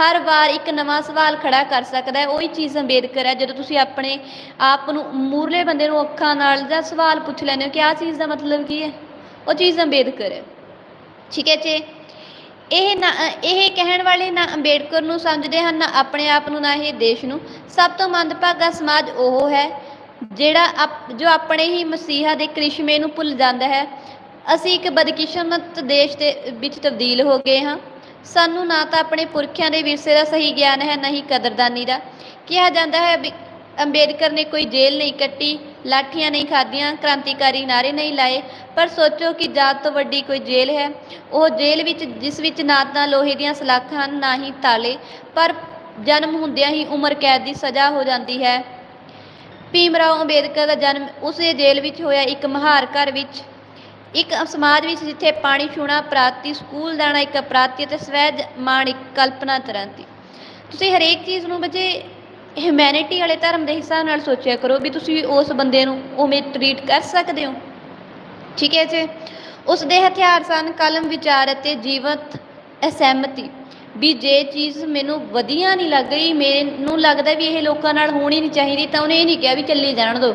ਹਰ ਵਾਰ ਇੱਕ ਨਵਾਂ ਸਵਾਲ ਖੜਾ ਕਰ ਸਕਦਾ ਹੈ। ਉਹੀ ਚੀਜ਼ ਅੰਬੇਦਕਰ ਹੈ, ਜਦੋਂ ਤੁਸੀਂ ਆਪਣੇ ਆਪ ਨੂੰ ਮੂਰਲੇ ਬੰਦੇ ਨੂੰ ਅੱਖਾਂ ਨਾਲ ਜਾਂ ਸਵਾਲ ਪੁੱਛ ਲੈਂਦੇ ਹੋ ਕਿ ਆਹ ਚੀਜ਼ ਦਾ ਮਤਲਬ ਕੀ ਹੈ? ਉਹ ਚੀਜ਼ ਅੰਬੇਦਕਰ ਹੈ। ਠੀਕ ਹੈ ਜੀ? ਇਹ ਨਾ, ਇਹ ਕਹਿਣ ਵਾਲੇ ਨਾ ਅੰਬੇਡਕਰ ਨੂੰ ਸਮਝਦੇ ਹਨ, ਨਾ ਆਪਣੇ ਆਪ ਨੂੰ, ਨਾ ਇਹ ਦੇਸ਼ ਨੂੰ। ਸਭ ਤੋਂ ਮੰਦਭਾਗਾ ਸਮਾਜ ਉਹ ਹੈ, ਜਿਹੜਾ ਆਪ- ਜੋ ਆਪਣੇ ਹੀ ਮਸੀਹਾ ਦੇ ਕ੍ਰਿਸ਼ਮੇ ਨੂੰ ਭੁੱਲ ਜਾਂਦਾ ਹੈ। ਅਸੀਂ ਇੱਕ ਬਦਕਿਸਮਤ ਦੇਸ਼ ਦੇ ਵਿੱਚ ਤਬਦੀਲ ਹੋ ਗਏ ਹਾਂ। ਸਾਨੂੰ ਨਾ ਤਾਂ ਆਪਣੇ ਪੁਰਖਿਆਂ ਦੇ ਵਿਰਸੇ ਦਾ ਸਹੀ ਗਿਆਨ ਹੈ, ਨਾ ਹੀ ਕਦਰਦਾਨੀ ਦਾ। ਕਿਹਾ ਜਾਂਦਾ ਹੈ ਵੀ ਅੰਬੇਦਕਰ ਨੇ ਕੋਈ ਜੇਲ੍ਹ ਨਹੀਂ ਕੱਟੀ, ਲਾਠੀਆਂ ਨਹੀਂ ਖਾਧੀਆਂ, ਕ੍ਰਾਂਤੀਕਾਰੀ ਨਾਰੇ ਨਹੀਂ ਲਾਏ। ਪਰ ਸੋਚੋ ਕਿ ਜਾਤ ਤੋਂ ਵੱਡੀ ਕੋਈ ਜੇਲ੍ਹ ਹੈ। ਉਹ ਜੇਲ੍ਹ ਵਿੱਚ, ਜਿਸ ਵਿੱਚ ਨਾ ਤਾਂ ਲੋਹੇ ਦੀਆਂ ਸਲਾਖਾਂ ਹਨ, ਨਾ ਹੀ ਤਾਲੇ। ਪਰ ਜਨਮ ਹੁੰਦਿਆਂ ਹੀ ਉਮਰ ਕੈਦ ਦੀ ਸਜ਼ਾ ਹੋ ਜਾਂਦੀ ਹੈ। ਭੀਮ ਰਾਓ ਅੰਬੇਦਕਰ ਦਾ ਜਨਮ ਉਸੇ ਜੇਲ੍ਹ ਵਿੱਚ ਹੋਇਆ, ਇੱਕ ਮਹਾਰ ਘਰ ਵਿੱਚ। ਇੱਕ ਸਮਾਜ ਵਿੱਚ ਜਿੱਥੇ ਪਾਣੀ ਛੂਣਾ ਪ੍ਰਾਤੀ ਸਕੂਲ ਜਾਣਾ ਇੱਕ ਅਪਰਾਧੀ ਅਤੇ ਸਵੈ ਮਾਣ ਇੱਕ ਕਲਪਨਾ ਤਰ੍ਹਾਂ ਦੀ। ਤੁਸੀਂ ਹਰੇਕ ਚੀਜ਼ ਨੂੰ ਬੱਚੇ ਹਿਊਮੈਨਿਟੀ ਵਾਲੇ ਧਰਮ ਦੇ ਹਿਸਾਬ ਨਾਲ ਸੋਚਿਆ ਕਰੋ ਵੀ ਤੁਸੀਂ ਉਸ ਬੰਦੇ ਨੂੰ ਉਵੇਂ ਟਰੀਟ ਕਰ ਸਕਦੇ ਹੋ। ਠੀਕ ਹੈ ਜੀ? ਉਸ ਦੇ ਹਥਿਆਰ ਸਨ ਕਲਮ, ਵਿਚਾਰ ਅਤੇ ਜੀਵਤ ਅਸਹਿਮਤੀ। ਵੀ ਜੇ ਚੀਜ਼ ਮੈਨੂੰ ਵਧੀਆ ਨਹੀਂ ਲੱਗ ਰਹੀ, ਮੈਨੂੰ ਲੱਗਦਾ ਵੀ ਇਹ ਲੋਕਾਂ ਨਾਲ ਹੋਣੀ ਨਹੀਂ ਚਾਹੀਦੀ ਤਾਂ ਉਹਨੇ ਇਹ ਨਹੀਂ ਕਿਹਾ ਵੀ ਚੱਲੀ ਜਾਣ ਦਿਓ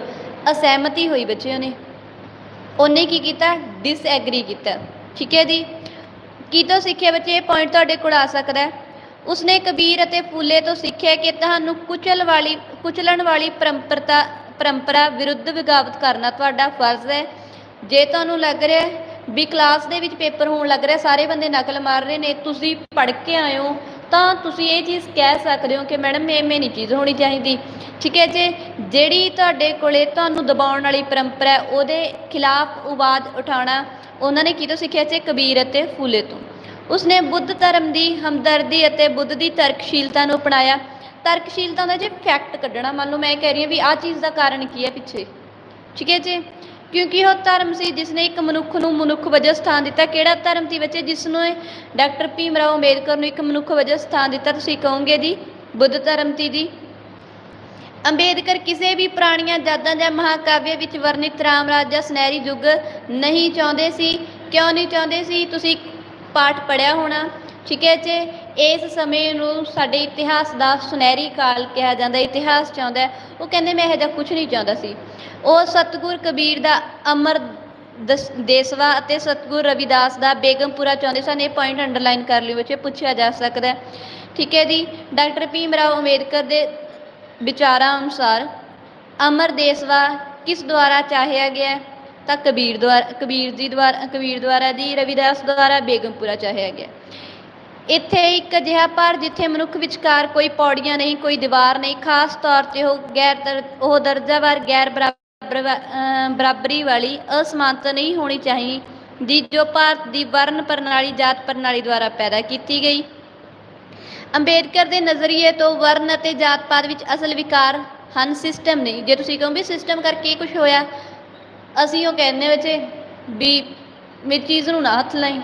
ਅਸਹਿਮਤੀ ਹੋਈ ਬੱਚਿਆਂ ਨੇ। ਉਹਨੇ ਕੀ ਕੀਤਾ? ਡਿਸਐਗਰੀ ਕੀਤਾ। ਠੀਕ ਹੈ ਜੀ? ਕੀ ਤੋਂ ਸਿੱਖਿਆ ਬੱਚੇ? ਇਹ ਪੁਆਇੰਟ ਤੁਹਾਡੇ ਕੋਲ ਆ ਸਕਦਾ ਹੈ। ਉਸਨੇ ਕਬੀਰ ਅਤੇ ਫੂਲੇ ਤੋਂ ਸਿੱਖਿਆ ਕਿ ਤੁਹਾਨੂੰ ਕੁਚਲ ਵਾਲੀ, ਕੁਚਲਣ ਵਾਲੀ ਪਰੰਪਰਤਾ, ਪਰੰਪਰਾ ਵਿਰੁੱਧ ਬਗਾਵਤ ਕਰਨਾ ਤੁਹਾਡਾ ਫਰਜ਼ ਹੈ। ਜੇ ਤੁਹਾਨੂੰ ਲੱਗ ਰਿਹਾ ਵੀ ਕਲਾਸ ਦੇ ਵਿੱਚ ਪੇਪਰ ਹੋਣ ਲੱਗ ਰਿਹਾ, ਸਾਰੇ ਬੰਦੇ ਨਕਲ ਮਾਰ ਰਹੇ ਨੇ, ਤੁਸੀਂ ਪੜ੍ਹ ਕੇ ਆਏ ਹੋ ਤਾਂ ਤੁਸੀਂ ਇਹ ਚੀਜ਼ ਕਹਿ ਸਕਦੇ ਹੋ ਕਿ ਮੈਡਮ ਐਵੇਂ ਨਹੀਂ ਚੀਜ਼ ਹੋਣੀ ਚਾਹੀਦੀ। ਠੀਕ ਹੈ ਜੀ? ਜਿਹੜੀ ਤੁਹਾਡੇ ਕੋਲੇ ਤੁਹਾਨੂੰ ਦਬਾਉਣ ਵਾਲੀ ਪਰੰਪਰਾ ਹੈ, ਉਹਦੇ ਖਿਲਾਫ ਉਵਾਦ ਉਠਾਉਣਾ, ਉਹਨਾਂ ਨੇ ਕਿਤੋਂ ਸਿੱਖਿਆ ਸੀ ਕਬੀਰ ਅਤੇ ਫੂਲੇ ਤੋਂ। ਉਸਨੇ ਬੁੱਧ ਧਰਮ ਦੀ ਹਮਦਰਦੀ ਅਤੇ ਬੁੱਧ ਦੀ ਤਰਕਸ਼ੀਲਤਾ ਨੂੰ ਅਪਣਾਇਆ। ਤਰਕਸ਼ੀਲਤਾ ਦਾ ਜੇ ਫੈਕਟ ਕੱਢਣਾ ਮੰਨ ਲਓ, ਮੈਂ ਕਹਿ ਰਹੀ ਹਾਂ ਵੀ ਆਹ ਚੀਜ਼ ਦਾ ਕਾਰਨ ਕੀ ਹੈ ਪਿੱਛੇ? ਠੀਕ ਹੈ ਜੀ? ਕਿਉਂਕਿ ਉਹ ਧਰਮ ਸੀ ਜਿਸ ਨੇ ਇੱਕ ਮਨੁੱਖ ਨੂੰ ਮਨੁੱਖ ਵਜੋਂ ਸਥਾਨ ਦਿੱਤਾ। ਕਿਹੜਾ ਧਰਮ ਸੀ ਬੱਚੇ? ਜਿਸ ਨੂੰ ਡਾਕਟਰ ਭੀਮ ਰਾਓ ਅੰਬੇਦਕਰ ਨੂੰ ਇੱਕ ਮਨੁੱਖ ਵਜੋਂ ਸਥਾਨ ਦਿੱਤਾ। ਤੁਸੀਂ ਕਹੋਗੇ ਜੀ, ਬੁੱਧ ਧਰਮ ਤੀ ਜੀ। ਅੰਬੇਦਕਰ ਕਿਸੇ ਵੀ ਪੁਰਾਣੀਆਂ ਯਾਦਾਂ ਜਾਂ ਮਹਾਕਾਵਿ ਵਿੱਚ ਵਰਣਿਤ ਰਾਮ ਰਾਜ ਜਾਂ ਸੁਨਹਿਰੀ ਯੁੱਗ ਨਹੀਂ ਚਾਹੁੰਦੇ ਸੀ। ਕਿਉਂ ਨਹੀਂ ਚਾਹੁੰਦੇ ਸੀ? ਤੁਸੀਂ ਪਾਠ ਪੜਿਆ ਹੋਣਾ। ਠੀਕ ਹੈ ਜੀ। ਇਸ ਸਮੇਂ ਨੂੰ ਸਾਡੇ ਇਤਿਹਾਸ ਦਾ ਸੁਨਹਿਰੀ ਕਾਲ ਕਿਹਾ ਜਾਂਦਾ ਇਤਿਹਾਸ ਚਾਹੁੰਦਾ ਉਹ ਕਹਿੰਦੇ, ਮੈਂ ਇਹੋ ਜਿਹਾ ਕੁਝ ਨਹੀਂ ਚਾਹੁੰਦਾ ਸੀ। ਉਹ ਸਤਗੁਰ ਕਬੀਰ ਦਾ ਅਮਰ ਦਸ- ਦੇਸਵਾ ਅਤੇ ਸਤਗੁਰ ਰਵਿਦਾਸ ਦਾ ਬੇਗਮਪੁਰਾ ਚਾਹੁੰਦੇ ਸਨ। ਇਹ ਪੁਆਇੰਟ ਅੰਡਰਲਾਈਨ ਕਰ ਲਿਓ ਬੱਚੇ, ਪੁੱਛਿਆ ਜਾ ਸਕਦਾ ਠੀਕ ਹੈ ਜੀ। ਡਾਕਟਰ ਭੀਮ ਰਾਓ ਅੰਬੇਦਕਰ ਦੇ ਵਿਚਾਰਾਂ ਅਨੁਸਾਰ ਅਮਰ ਦੇਸਵਾ ਕਿਸ ਦੁਆਰਾ ਚਾਹਿਆ ਗਿਆ ਤਾਂ ਕਬੀਰ ਦੁਆਰਾ, ਕਬੀਰ ਜੀ ਦੁਆਰਾ, ਕਬੀਰ ਦੁਆਰਾ ਦੀ, ਰਵਿਦਾਸ ਦੁਆਰਾ ਬੇਗਮਪੁਰਾ ਚਾਹਿਆ ਗਿਆ ਇੱਥੇ ਇੱਕ ਅਜਿਹਾ ਪਰ ਜਿੱਥੇ ਮਨੁੱਖ ਵਿਚਕਾਰ ਕੋਈ ਪੌੜੀਆਂ ਨਹੀਂ, ਕੋਈ ਦੀਵਾਰ ਨਹੀਂ, ਖਾਸ ਤੌਰ ਤੇ ਉਹ ਗੈਰ ਦਰ- ਉਹ ਦਰਜਾਵਾਰ ਗੈਰ ਬਰਾਬਰ ਬਰਾਬਰੀ ਵਾਲੀ ਅਸਮਾਨਤਾ ਨਹੀਂ ਹੋਣੀ ਚਾਹੀਦੀ, ਜੋ ਭਾਰਤ ਦੀ ਵਰਨ ਪ੍ਰਣਾਲੀ, ਜਾਤ ਪ੍ਰਣਾਲੀ ਦੁਆਰਾ ਪੈਦਾ ਕੀਤੀ ਗਈ। ਅੰਬੇਦਕਰ ਦੇ ਨਜ਼ਰੀਏ ਤੋਂ ਵਰਨ ਅਤੇ ਜਾਤ ਪਾਤ ਵਿੱਚ ਅਸਲ ਵਿਕਾਰ ਹਨ ਸਿਸਟਮ ਨਹੀਂ। ਜੇ ਤੁਸੀਂ ਕਹੋ ਵੀ ਸਿਸਟਮ ਕਰਕੇ ਕੁਝ ਹੋਇਆ, ਅਸੀਂ ਉਹ ਕਹਿੰਦੇ ਵਿੱਚ ਵੀ ਮੇਰੀ ਚੀਜ਼ ਨੂੰ ਨਾ ਹੱਥ ਲਾਈ।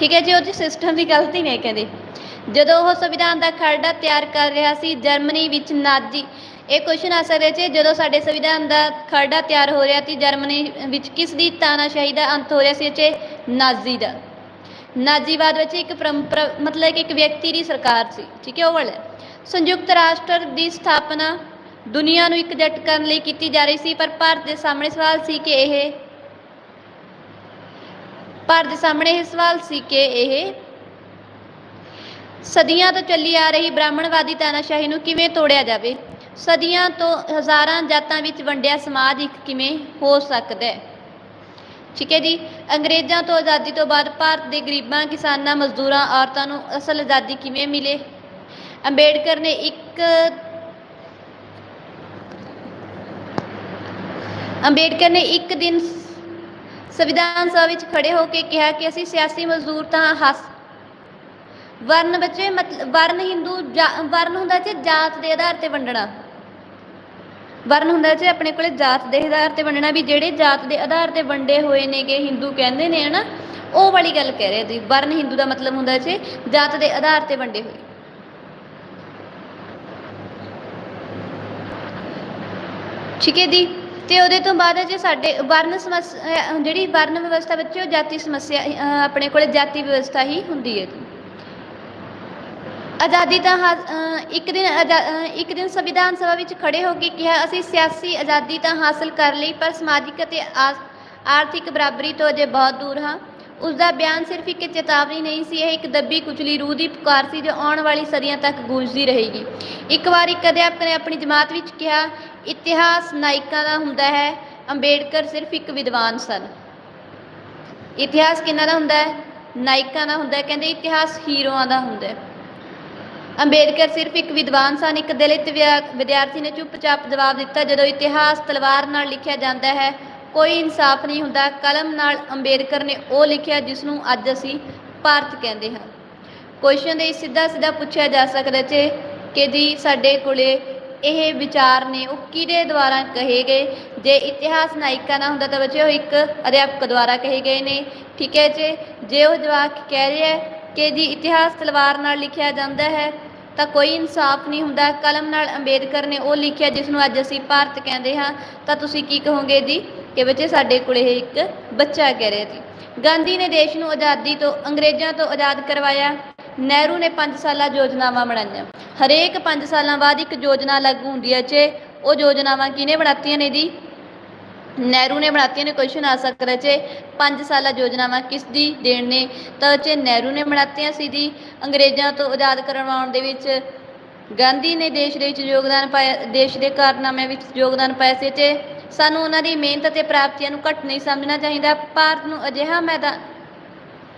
ਠੀਕ ਹੈ ਜੀ, ਉਹ ਜੀ ਸਿਸਟਮ ਦੀ ਗਲਤੀ ਨਹੀਂ ਕਹਿੰਦੇ। ਜਦੋਂ ਉਹ ਸੰਵਿਧਾਨ ਦਾ ਖਰੜਾ ਤਿਆਰ ਕਰ ਰਿਹਾ ਸੀ, ਜਰਮਨੀ ਵਿੱਚ ਨਾਜ਼ੀ, ਇਹ ਕੁਐਸਚਨ ਆ ਸਕਦਾ ਜੀ, ਜਦੋਂ ਸਾਡੇ ਸੰਵਿਧਾਨ ਦਾ ਖਰੜਾ ਤਿਆਰ ਹੋ ਰਿਹਾ ਸੀ, ਜਰਮਨੀ ਵਿੱਚ ਕਿਸ ਦੀ ਤਾਨਾਸ਼ਾਹੀ ਦਾ ਅੰਤ ਹੋ ਰਿਹਾ ਸੀ, ਇਹ ਨਾਜ਼ੀ ਦਾ। ਨਾਜ਼ੀਵਾਦ ਵਿੱਚ ਇੱਕ ਪਰੰਪਰਾ, ਮਤਲਬ ਕਿ ਇੱਕ ਵਿਅਕਤੀ ਦੀ ਸਰਕਾਰ ਸੀ, ਠੀਕ ਹੈ, ਉਹ ਵਾਲਾ। ਸੰਯੁਕਤ ਰਾਸ਼ਟਰ ਦੀ ਸਥਾਪਨਾ ਦੁਨੀਆ ਨੂੰ ਇਕਜੁੱਟ ਕਰਨ ਲਈ ਕੀਤੀ ਜਾ ਰਹੀ ਸੀ, ਪਰ ਭਾਰਤ ਦੇ ਸਾਹਮਣੇ ਸਵਾਲ ਸੀ ਕਿ ਇਹ ਭਾਰਤ ਦੇ ਸਾਹਮਣੇ ਇਹ ਸਵਾਲ ਸੀ ਕਿ ਇਹ ਸਦੀਆਂ ਤੋਂ ਚੱਲੀ ਆ ਰਹੀ ਬ੍ਰਾਹਮਣਵਾਦੀ ਤਾਨਾਸ਼ਾਹੀ ਨੂੰ ਕਿਵੇਂ ਤੋੜਿਆ ਜਾਵੇ? ਸਦੀਆਂ ਤੋਂ ਹਜ਼ਾਰਾਂ ਜਾਤਾਂ ਵਿੱਚ ਵੰਡਿਆ ਸਮਾਜ ਇੱਕ ਕਿਵੇਂ ਹੋ ਸਕਦਾ ਹੈ? ਠੀਕ ਹੈ ਜੀ। ਅੰਗਰੇਜ਼ਾਂ ਤੋਂ ਆਜ਼ਾਦੀ ਤੋਂ ਬਾਅਦ ਭਾਰਤ ਦੇ ਗਰੀਬਾਂ, ਕਿਸਾਨਾਂ, ਮਜ਼ਦੂਰਾਂ, ਔਰਤਾਂ ਨੂੰ ਅਸਲ ਆਜ਼ਾਦੀ ਕਿਵੇਂ ਮਿਲੇ? ਅੰਬੇਡਕਰ ਨੇ ਇੱਕ ਅੰਬੇਡਕਰ ਨੇ ਇੱਕ ਦਿਨ ਸੰਵਿਧਾਨ ਸਭਾ ਵਿੱਚ ਖੜੇ ਹੋ ਕੇ ਕਿਹਾ ਕਿ ਅਸੀਂ ਸਿਆਸੀ ਮਜ਼ਦੂਰ ਤਾਂ ਹੱਸ ਵਰਨ ਬੱਚੇ ਵਰਨ ਹਿੰਦੂ ਵਰਨ ਹੁੰਦਾ ਜੀ ਜਾਤ ਦੇ ਆਧਾਰ ਤੇ ਵੰਡਣਾ। ਵਰਨ ਹੁੰਦਾ ਜੀ ਆਪਣੇ ਕੋਲੇ ਜਾਤ ਦੇ ਆਧਾਰ ਤੇ ਵੰਡਣਾ ਵੀ ਜਿਹੜੇ ਜਾਤ ਦੇ ਆਧਾਰ ਤੇ ਵੰਡੇ ਹੋਏ ਨੇਗੇ ਹਿੰਦੂ ਕਹਿੰਦੇ ਨੇ, ਹਨਾ? ਉਹ ਵਾਲੀ ਗੱਲ ਕਹਿ ਰਹੇ ਜੀ ਵਰਨ ਹਿੰਦੂ ਦਾ ਮਤਲਬ ਹੁੰਦਾ ਜੀ ਜਾਤ ਦੇ ਆਧਾਰ ਤੇ ਵੰਡੇ ਹੋਏ। ਠੀਕ ਹੈ ਜੀ। ਤੇ ਉਹਦੇ ਤੋਂ ਬਾਅਦ ਹੈ ਜੇ ਸਾਡੇ ਵਰਨ ਸਮੱਸਿਆ ਜਿਹੜੀ ਵਰਨ ਵਿਵਸਥਾ ਵਿੱਚ ਉਹ ਜਾਤੀ ਸਮੱਸਿਆ ਆਪਣੇ ਕੋਲੇ ਜਾਤੀ ਵਿਵਸਥਾ ਹੀ ਹੁੰਦੀ ਹੈ ਆਜ਼ਾਦੀ ਤਾਂ ਹਾ- ਇੱਕ ਦਿਨ ਆਜ਼ਾ- ਇੱਕ ਦਿਨ ਸੰਵਿਧਾਨ ਸਭਾ ਵਿੱਚ ਖੜੇ ਹੋ ਕੇ ਕਿਹਾ, ਅਸੀਂ ਸਿਆਸੀ ਆਜ਼ਾਦੀ ਤਾਂ ਹਾਸਲ ਕਰ ਲਈ, ਪਰ ਸਮਾਜਿਕ ਅਤੇ ਆਰਥਿਕ ਬਰਾਬਰੀ ਤੋਂ ਅਜੇ ਬਹੁਤ ਦੂਰ ਹਾਂ। ਉਸ ਦਾ ਬਿਆਨ ਸਿਰਫ ਇੱਕ ਚੇਤਾਵਨੀ ਨਹੀਂ ਸੀ, ਇਹ ਇੱਕ ਦੱਬੀ ਕੁਚਲੀ ਰੂਹ ਦੀ ਪੁਕਾਰ ਸੀ ਜੋ ਆਉਣ ਵਾਲੀ ਸਦੀਆਂ ਤੱਕ ਗੂੰਜਦੀ ਰਹੇਗੀ। ਇੱਕ ਵਾਰ ਇੱਕ ਅਧਿਆਪਕ ਨੇ ਆਪਣੀ ਜਮਾਤ ਵਿੱਚ ਕਿਹਾ, ਇਤਿਹਾਸ ਨਾਇਕਾਂ ਦਾ ਹੁੰਦਾ ਹੈ, ਅੰਬੇਡਕਰ ਸਿਰਫ ਇੱਕ ਵਿਦਵਾਨ ਸਨ। ਇਤਿਹਾਸ ਕਿਹਨਾਂ ਦਾ ਹੁੰਦਾ ਹੈ? ਨਾਇਕਾਂ ਦਾ ਹੁੰਦਾ ਕਹਿੰਦੇ, ਇਤਿਹਾਸ ਹੀਰੋਆਂ ਦਾ ਹੁੰਦਾ ਅੰਬੇਡਕਰ ਸਿਰਫ ਇੱਕ ਵਿਦਵਾਨ ਸਨ। ਇੱਕ ਦਲਿਤ ਵਿਆ- ਵਿਦਿਆਰਥੀ ਨੇ ਚੁੱਪਚਾਪ ਜਵਾਬ ਦਿੱਤਾ, ਜਦੋਂ ਇਤਿਹਾਸ ਤਲਵਾਰ ਨਾਲ ਲਿਖਿਆ ਜਾਂਦਾ ਹੈ ਕੋਈ ਇਨਸਾਫ ਨਹੀਂ ਹੁੰਦਾ। ਕਲਮ ਨਾਲ ਅੰਬੇਦਕਰ ਨੇ ਉਹ ਲਿਖਿਆ ਜਿਸ ਨੂੰ ਅੱਜ ਅਸੀਂ ਭਾਰਤ ਕਹਿੰਦੇ ਹਾਂ। ਕੁਐਸਚਨ ਦੇ ਸਿੱਧਾ ਸਿੱਧਾ ਪੁੱਛਿਆ ਜਾ ਸਕਦਾ ਜੇ ਕਿ ਜੀ ਸਾਡੇ ਕੋਲੇ ਇਹ ਵਿਚਾਰ ਨੇ ਉਹ ਕਿਹਦੇ ਦੁਆਰਾ ਕਹੇ ਗਏ? ਜੇ ਇਤਿਹਾਸ ਨਾਇਕਾ ਨਾ ਹੁੰਦਾ ਤਾਂ ਬੱਚੇ ਉਹ ਇੱਕ ਅਧਿਆਪਕ ਦੁਆਰਾ ਕਹੇ ਗਏ ਨੇ। ਠੀਕ ਹੈ ਜੇ ਜੇ ਉਹ ਜਵਾਕ ਕਹਿ ਰਿਹਾ ਕਿ ਜੀ ਇਤਿਹਾਸ ਤਲਵਾਰ ਨਾਲ ਲਿਖਿਆ ਜਾਂਦਾ ਹੈ, ਤਾਂ ਕੋਈ ਇਨਸਾਫ ਨਹੀਂ ਹੁੰਦਾ। ਕਲਮ ਨਾਲ ਅੰਬੇਦਕਰ ਨੇ ਉਹ ਲਿਖਿਆ ਜਿਸ ਨੂੰ ਅੱਜ ਅਸੀਂ ਭਾਰਤ ਕਹਿੰਦੇ ਹਾਂ। ਤਾਂ ਤੁਸੀਂ ਕੀ ਕਹੋਗੇ ਜੀ? ਕਿ ਬੱਚੇ ਸਾਡੇ ਕੋਲ ਇਹ ਇੱਕ ਬੱਚਾ ਕਹਿ ਰਿਹਾ ਸੀ ਗਾਂਧੀ ਨੇ ਦੇਸ਼ ਨੂੰ ਆਜ਼ਾਦੀ ਤੋਂ, ਅੰਗਰੇਜ਼ਾਂ ਤੋਂ ਆਜ਼ਾਦ ਕਰਵਾਇਆ। ਨਹਿਰੂ ਨੇ 5 ਸਾਲਾ ਯੋਜਨਾਵਾਂ ਬਣਾਈਆਂ। ਹਰੇਕ 5 ਸਾਲਾਂ ਬਾਅਦ ਇੱਕ ਯੋਜਨਾ ਲਾਗੂ ਹੁੰਦੀ ਹੈ ਜੇ ਉਹ ਯੋਜਨਾਵਾਂ ਕਿਹਨੇ ਬਣਾਤੀਆਂ ਨੇ ਜੀ? ਨਹਿਰੂ ਨੇ ਬਣਾਤੀਆਂ ਨੇ ਕੁਐਸਚਨ ਆ ਸਕਦਾ ਚ 5 ਸਾਲਾ ਯੋਜਨਾਵਾਂ ਕਿਸ ਦੀ ਦੇਣ ਨੇ? ਤਾਂ ਚ ਨਹਿਰੂ ਨੇ ਬਣਾਤੀਆਂ ਸੀ ਜੀ, ਅੰਗਰੇਜ਼ਾਂ ਤੋਂ ਆਜ਼ਾਦ ਕਰਵਾਉਣ ਦੇ ਵਿੱਚ। ਗਾਂਧੀ ਨੇ ਦੇਸ਼ ਦੇ ਵਿੱਚ ਯੋਗਦਾਨ ਪਾਇਆ, ਦੇਸ਼ ਦੇ ਕਾਰਨਾਮਿਆਂ ਵਿੱਚ ਯੋਗਦਾਨ ਪਾਇਆ ਸੀ ਤੇ ਸਾਨੂੰ ਉਹਨਾਂ ਦੀ ਮਿਹਨਤ ਅਤੇ ਪ੍ਰਾਪਤੀਆਂ ਨੂੰ ਘੱਟ ਨਹੀਂ ਸਮਝਣਾ ਚਾਹੀਦਾ। ਭਾਰਤ ਨੂੰ ਅਜਿਹਾ ਮੈਦਾਨ,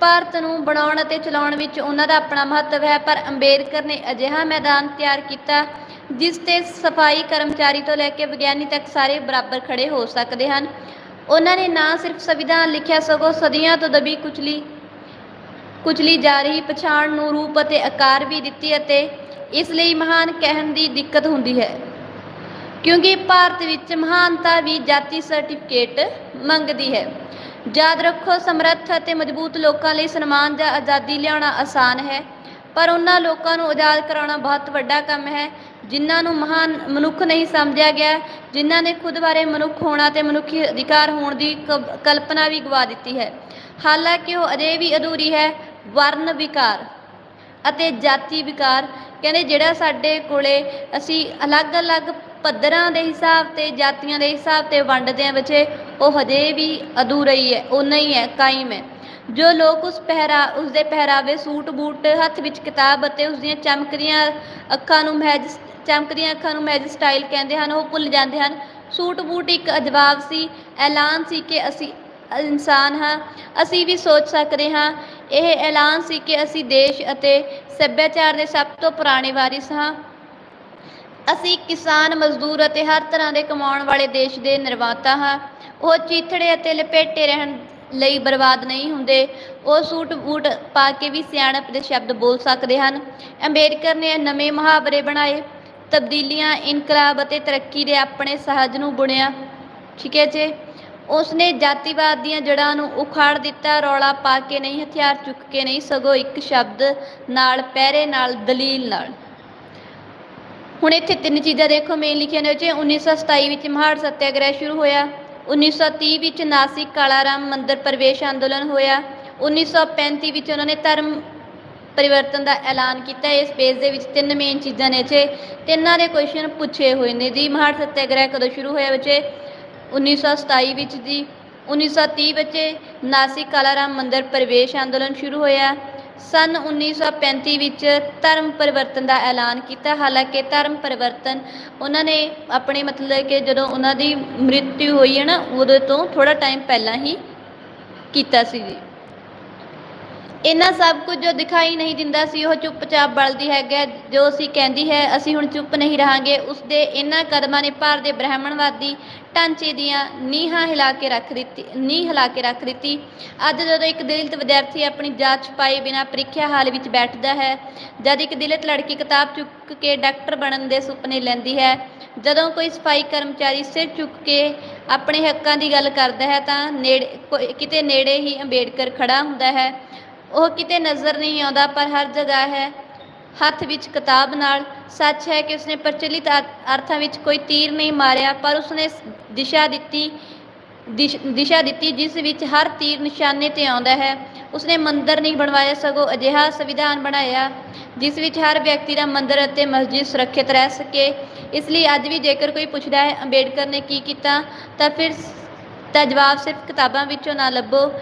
ਭਾਰਤ ਨੂੰ ਬਣਾਉਣ ਅਤੇ ਚਲਾਉਣ ਵਿੱਚ ਉਹਨਾਂ ਦਾ ਆਪਣਾ ਮਹੱਤਵ ਹੈ, ਪਰ ਅੰਬੇਦਕਰ ਨੇ ਅਜਿਹਾ ਮੈਦਾਨ ਤਿਆਰ ਕੀਤਾ, ਜਿਸ ਤੇ ਸਫ਼ਾਈ ਕਰਮਚਾਰੀ ਤੋਂ ਲੈ ਕੇ ਵਿਗਿਆਨੀ ਤੱਕ ਸਾਰੇ ਬਰਾਬਰ ਖੜੇ ਹੋ ਸਕਦੇ ਹਨ। ਉਹਨਾਂ ਨੇ ਨਾ ਸਿਰਫ ਸੰਵਿਧਾਨ ਲਿਖਿਆ, ਸਗੋਂ ਸਦੀਆਂ ਤੋਂ ਦਬੀ ਕੁਚਲੀ ਕੁਚਲੀ ਜਾ ਰਹੀ ਪਛਾਣ ਨੂੰ ਰੂਪ ਅਤੇ ਆਕਾਰ ਵੀ ਦਿੱਤੀ ਅਤੇ ਇਸ ਲਈ ਮਹਾਨ ਕਹਿਣ ਦੀ ਦਿੱਕਤ ਹੁੰਦੀ ਹੈ। ਕਿਉਂਕਿ ਭਾਰਤ ਵਿੱਚ ਮਹਾਨਤਾ ਵੀ ਜਾਤੀ ਸਰਟੀਫਿਕੇਟ ਮੰਗਦੀ ਹੈ। ਯਾਦ ਰੱਖੋ, ਸਮਰੱਥ ਅਤੇ ਮਜ਼ਬੂਤ ਲੋਕਾਂ ਲਈ ਸਨਮਾਨ ਜਾਂ ਆਜ਼ਾਦੀ ਲਿਆਉਣਾ ਆਸਾਨ ਹੈ, ਪਰ ਉਹਨਾਂ ਲੋਕਾਂ ਨੂੰ ਆਜ਼ਾਦ ਕਰਾਉਣਾ ਬਹੁਤ ਵੱਡਾ ਕੰਮ ਹੈ, ਜਿਨ੍ਹਾਂ ਨੂੰ ਮਹਾਨ ਮਨੁੱਖ ਨਹੀਂ ਸਮਝਿਆ ਗਿਆ, ਜਿਨ੍ਹਾਂ ਨੇ ਖੁਦ ਬਾਰੇ ਮਨੁੱਖ ਹੋਣਾ ਤੇ ਮਨੁੱਖੀ ਅਧਿਕਾਰ ਹੋਣ ਦੀ ਕ- ਕਲਪਨਾ ਵੀ ਗਵਾ ਦਿੱਤੀ ਹੈ। ਹਾਲਾਂਕਿ ਉਹ ਅਜੇ ਵੀ ਅਧੂਰੀ ਹੈ, ਵਰਨ ਵਿਕਾਰ ਅਤੇ ਜਾਤੀ ਵਿਕਾਰ। ਕਹਿੰਦੇ, ਜਿਹੜਾ ਸਾਡੇ ਕੋਲੇ ਅਸੀਂ ਅਲੱਗ-ਅਲੱਗ ਪੱਧਰਾਂ ਦੇ ਹਿਸਾਬ ਤੇ, ਜਾਤੀਆਂ ਦੇ ਹਿਸਾਬ ਤੇ ਵੰਡਦੇ ਹਾਂ ਬੱਚੇ ਉਹ ਹਜੇ ਵੀ ਅਧੂਰਾ ਹੀ ਹੈ ਉਹ ਨਹੀਂ ਹੈ, ਕਾਇਮ ਹੈ। ਜੋ ਲੋਕ ਉਸ ਪਹਿਰਾ ਉਸ ਦੇ ਪਹਿਰਾਵੇ ਸੂਟ ਬੂਟ ਹੱਥ ਵਿੱਚ ਕਿਤਾਬ ਅਤੇ ਉਸ ਦੀਆਂ ਚਮਕਦੀਆਂ ਅੱਖਾਂ ਨੂੰ ਮਹਿਜ, ਚਮਕਦੀਆਂ ਅੱਖਾਂ ਨੂੰ ਮਹਿਜ ਸਟਾਈਲ ਕਹਿੰਦੇ ਹਨ, ਉਹ ਭੁੱਲ ਜਾਂਦੇ ਹਨ। ਸੂਟ ਬੂਟ ਇੱਕ ਅਜਵਾਬ ਸੀ, ਐਲਾਨ ਸੀ ਕਿ ਅਸੀਂ ਇਨਸਾਨ ਹਾਂ, ਅਸੀਂ ਵੀ ਸੋਚ ਸਕਦੇ ਹਾਂ। ਇਹ ਐਲਾਨ ਸੀ ਕਿ ਅਸੀਂ ਦੇਸ਼ ਅਤੇ ਸੱਭਿਆਚਾਰ ਦੇ ਸਭ ਤੋਂ ਪੁਰਾਣੇ ਵਾਰਿਸ ਹਾਂ। ਅਸੀਂ ਕਿਸਾਨ, ਮਜ਼ਦੂਰ ਅਤੇ ਹਰ ਤਰ੍ਹਾਂ ਦੇ ਕਮਾਉਣ ਵਾਲੇ ਦੇਸ਼ ਦੇ ਨਿਰਮਾਤਾ ਹਾਂ। ਉਹ ਚੀਥੜੇ ਅਤੇ ਲਪੇਟੇ ਰਹਿਣ ਲਈ ਬਰਬਾਦ ਨਹੀਂ ਹੁੰਦੇ। ਉਹ ਸੂਟ ਬੂਟ ਪਾ ਕੇ ਵੀ ਸਿਆਣਪ ਦੇ ਸ਼ਬਦ ਬੋਲ ਸਕਦੇ ਹਨ। ਅੰਬੇਡਕਰ ਨੇ ਨਵੇਂ ਮੁਹਾਵਰੇ ਬਣਾਏ। ਤਬਦੀਲੀਆਂ, ਇਨਕਲਾਬ ਅਤੇ ਤਰੱਕੀ ਦੇ ਆਪਣੇ ਸਹਿਜ ਨੂੰ ਬੁਣਿਆ। ਠੀਕ ਹੈ ਜੀ? ਉਸਨੇ ਜਾਤੀਵਾਦ ਦੀਆਂ ਜੜ੍ਹਾਂ ਨੂੰ ਉਖਾੜ ਦਿੱਤਾ, ਰੌਲਾ ਪਾ ਕੇ ਨਹੀਂ, ਹਥਿਆਰ ਚੁੱਕ ਕੇ ਨਹੀਂ, ਸਗੋਂ ਇੱਕ ਸ਼ਬਦ ਨਾਲ, ਪਹਿਰੇ ਨਾਲ, ਦਲੀਲ ਨਾਲ। ਹੁਣ ਇੱਥੇ ਤਿੰਨ ਚੀਜ਼ਾਂ ਦੇਖੋ ਮੇਨ ਲਿਖੀਆਂ ਨੇ ਉਹ 'ਚ 1927 ਵਿੱਚ ਮਹਾੜ ਸੱਤਿਆਗ੍ਰਹਿ ਸ਼ੁਰੂ ਹੋਇਆ 1930 ਵਿੱਚ ਨਾਸਿਕ ਕਾਲਾਰਾਮ ਮੰਦਿਰ ਪ੍ਰਵੇਸ਼ ਅੰਦੋਲਨ ਹੋਇਆ 1935 ਵਿੱਚ ਉਹਨਾਂ ਨੇ ਧਰਮ ਪਰਿਵਰਤਨ ਦਾ ਐਲਾਨ ਕੀਤਾ, ਇਸ ਪੇਜ ਦੇ ਵਿੱਚ ਤਿੰਨ ਮੇਨ ਚੀਜ਼ਾਂ ਨੇ ਇੱਥੇ, ਤਿੰਨਾਂ ਦੇ ਕੁਐਸਚਨ ਪੁੱਛੇ ਹੋਏ ਨੇ ਜੀ ਮਹਾੜ ਸੱਤਿਆਗ੍ਰਹਿ ਕਦੋਂ ਸ਼ੁਰੂ ਹੋਇਆ ਬੱਚੇ? 1927 ਵਿੱਚ ਜੀ 1930 ਵਿੱਚ ਨਾਸਿਕ ਕਾਲਾਰਾਮ ਮੰਦਿਰ ਪ੍ਰਵੇਸ਼ ਅੰਦੋਲਨ ਸ਼ੁਰੂ ਹੋਇਆ ਸਨ 1935 ਵਿੱਚ ਧਰਮ ਪਰਿਵਰਤਨ ਦਾ ਐਲਾਨ ਕੀਤਾ। ਹਾਲਾਂਕਿ ਧਰਮ ਪਰਿਵਰਤਨ ਉਹਨਾਂ ਨੇ ਆਪਣੇ ਮਤਲਬ ਕਿ ਜਦੋਂ ਉਹਨਾਂ ਦੀ ਮ੍ਰਿਤਿੂ ਹੋਈ ਹੈ ਨਾ, ਉਦੋਂ ਤੋਂ ਥੋੜਾ ਟਾਈਮ ਪਹਿਲਾਂ ਹੀ ਕੀਤਾ ਸੀ ਜੀ। ਇਹਨਾਂ ਸਭ ਕੁਝ ਜੋ ਦਿਖਾਈ ਨਹੀਂ ਦਿੰਦਾ ਸੀ, ਉਹ ਚੁੱਪਚਾਪ ਬਲਦੀ ਹੈਗਾ ਜੋ ਅਸੀਂ ਕਹਿੰਦੀ ਹੈ, ਅਸੀਂ ਹੁਣ ਚੁੱਪ ਨਹੀਂ ਰਹਾਂਗੇ। ਉਸ ਦੇ ਇਹਨਾਂ ਕਦਮਾਂ ਨੇ ਭਾਰਤ ਦੇ ਬ੍ਰਾਹਮਣਵਾਦੀ ਢਾਂਚੇ ਦੀਆਂ ਨੀਹਾਂ ਹਿਲਾ ਕੇ ਰੱਖ ਦਿੱਤੀ, ਨੀਂਹ ਹਿਲਾ ਕੇ ਰੱਖ ਦਿੱਤੀ। ਅੱਜ ਜਦੋਂ ਇੱਕ ਦਲਿਤ ਵਿਦਿਆਰਥੀ ਆਪਣੀ ਜਾਂਚ ਪਾਏ ਬਿਨਾਂ ਪ੍ਰੀਖਿਆ ਹਾਲ ਵਿੱਚ ਬੈਠਦਾ ਹੈ, ਜਦ ਇੱਕ ਦਲਿਤ ਲੜਕੀ ਕਿਤਾਬ ਚੁੱਕ ਕੇ ਡਾਕਟਰ ਬਣਨ ਦੇ ਸੁਪਨੇ ਲੈਂਦੀ ਹੈ, ਜਦੋਂ ਕੋਈ ਸਫ਼ਾਈ ਕਰਮਚਾਰੀ ਸਿਰ ਚੁੱਕ ਕੇ ਆਪਣੇ ਹੱਕਾਂ ਦੀ ਗੱਲ ਕਰਦਾ ਹੈ, ਤਾਂ ਨੇੜੇ, ਕੋਈ- ਕਿਤੇ ਨੇੜੇ ਹੀ ਅੰਬੇਡਕਰ ਖੜਾ ਹੁੰਦਾ ਹੈ। ਉਹ ਕਿਤੇ ਨਜ਼ਰ ਨਹੀਂ ਆਉਂਦਾ, ਪਰ ਹਰ ਜਗ੍ਹਾ ਹੈ। ਹੱਥ ਵਿੱਚ ਕਿਤਾਬ ਨਾਲ, ਸੱਚ ਹੈ ਕਿ ਉਸਨੇ ਪ੍ਰਚਲਿਤ ਅਰ- ਅਰਥਾਂ ਵਿੱਚ ਕੋਈ ਤੀਰ ਨਹੀਂ ਮਾਰਿਆ, ਪਰ ਉਸਨੇ ਦਿਸ਼ਾ ਦਿੱਤੀ, ਦਿਸ਼- ਦਿਸ਼ਾ ਦਿੱਤੀ, ਜਿਸ ਵਿੱਚ ਹਰ ਤੀਰ ਨਿਸ਼ਾਨੇ ਤੇ ਆਉਂਦਾ ਹੈ। ਉਸਨੇ ਮੰਦਰ ਨਹੀਂ ਬਣਵਾਇਆ, ਸਗੋਂ ਅਜਿਹਾ ਸੰਵਿਧਾਨ ਬਣਾਇਆ, ਜਿਸ ਵਿੱਚ ਹਰ ਵਿਅਕਤੀ ਦਾ ਮੰਦਰ ਅਤੇ ਮਸਜਿਦ ਸੁਰੱਖਿਅਤ ਰਹਿ ਸਕੇ। ਇਸ ਲਈ ਅੱਜ ਵੀ ਜੇਕਰ ਕੋਈ ਪੁੱਛਦਾ ਹੈ, ਅੰਬੇਡਕਰ ਨੇ ਕੀ ਕੀਤਾ, ਤਾਂ ਫਿਰ ਤਾਂ ਜਵਾਬ ਸਿਰਫ ਕਿਤਾਬਾਂ ਵਿੱਚੋਂ ਨਾ ਲੱਭੋ।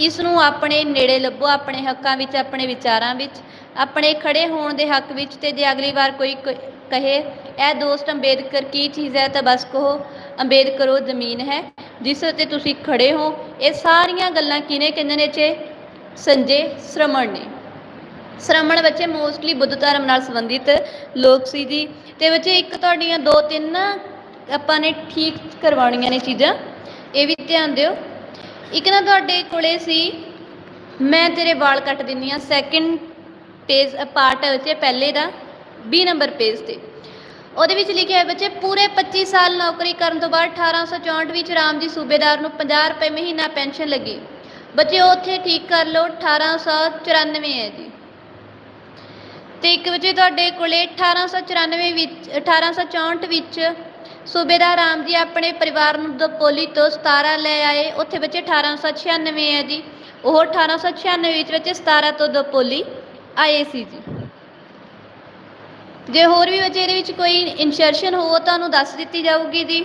ਇਸ ਨੂੰ ਆਪਣੇ ਨੇੜੇ ਲੱਭੋ, ਆਪਣੇ ਹੱਕਾਂ ਵਿੱਚ, ਆਪਣੇ ਵਿਚਾਰਾਂ ਵਿੱਚ, ਆਪਣੇ ਖੜੇ ਹੋਣ ਦੇ ਹੱਕ ਵਿੱਚ ਤੇ ਜੇ ਅਗਲੀ ਵਾਰ ਕੋਈ ਕ- ਕਹੇ, ਇਹ ਦੋਸਤ ਅੰਬੇਦਕਰ ਕੀ ਚੀਜ਼ ਹੈ? ਤਾਂ ਬਸ ਕਹੋ, ਅੰਬੇਦਕਰ ਉਹ ਜ਼ਮੀਨ ਹੈ, ਜਿਸ ਉੱਤੇ ਤੁਸੀਂ ਖੜੇ ਹੋ। ਇਹ ਸਾਰੀਆਂ ਗੱਲਾਂ ਕਿਹਨੇ ਕਹਿੰਦੇ ਨੇ ਚੇ ਸੰਜੇ ਸ਼ਰਮਣ ਨੇ। ਸ਼ਰਮਣ ਬੱਚੇ ਮੋਸਟਲੀ ਬੁੱਧ ਧਰਮ ਨਾਲ ਸੰਬੰਧਿਤ ਲੋਕ ਸੀ ਜੀ। ਤੇ ਬੱਚੇ ਇੱਕ ਤੁਹਾਡੀਆਂ ਦੋ ਤਿੰਨ ਆਪਾਂ ਨੇ ਠੀਕ ਕਰਵਾਉਣੀਆਂ ਨੇ ਚੀਜ਼ਾਂ। ਇਹ ਵੀ ਧਿਆਨ ਦਿਓ। ਇੱਕ ਨਾ ਤੁਹਾਡੇ ਕੋਲੇ ਸੀ, ਮੈਂ ਤੇਰੇ ਵਾਲ ਕੱਟ ਦਿੰਨੀ ਆ ਸੈਕਿੰਡ ਪੇਜ ਪਾਰਟ ਹੈ ਬੱਚੇ ਪਹਿਲੇ ਦਾ 20 ਨੰਬਰ ਪੇਜ ਤੇ। ਉਹਦੇ ਵਿੱਚ ਲਿਖਿਆ ਹੈ ਬੱਚੇ, ਪੂਰੇ 25 ਸਾਲ ਨੌਕਰੀ ਕਰਨ ਤੋਂ ਬਾਅਦ 1864 ਵਿੱਚ ਰਾਮ ਜੀ ਸੂਬੇਦਾਰ ਨੂੰ 50 ਰੁਪਏ ਮਹੀਨਾ ਪੈਨਸ਼ਨ ਲੱਗੀ। ਬੱਚੇ ਉੱਥੇ ਠੀਕ ਕਰ ਲਓ 1894 ਹੈ ਜੀ। ਤੇ ਇੱਕ ਬੱਚੇ ਤੁਹਾਡੇ ਕੋਲੇ 1894 ਵਿੱਚ 1864 ਵਿੱਚ ਸੂਬੇਦਾਰ ਰਾਮ ਜੀ ਆਪਣੇ ਪਰਿਵਾਰ ਨੂੰ ਦਪੋਲੀ ਤੋਂ 17 ਲੈ ਆਏ। ਉੱਥੇ ਬੱਚੇ 1896 ਹੈ ਜੀ। ਉਹ 1896 ਵਿੱਚ ਬੱਚੇ 17 ਤੋਂ ਦਪੋਲੀ ਆਏ ਸੀ ਜੀ। ਜੇ ਹੋਰ ਵੀ ਬੱਚੇ ਇਹਦੇ ਵਿੱਚ ਕੋਈ ਇਨਸਰਸ਼ਨ ਹੋ ਤੁਹਾਨੂੰ ਦੱਸ ਦਿੱਤੀ ਜਾਊਗੀ ਜੀ।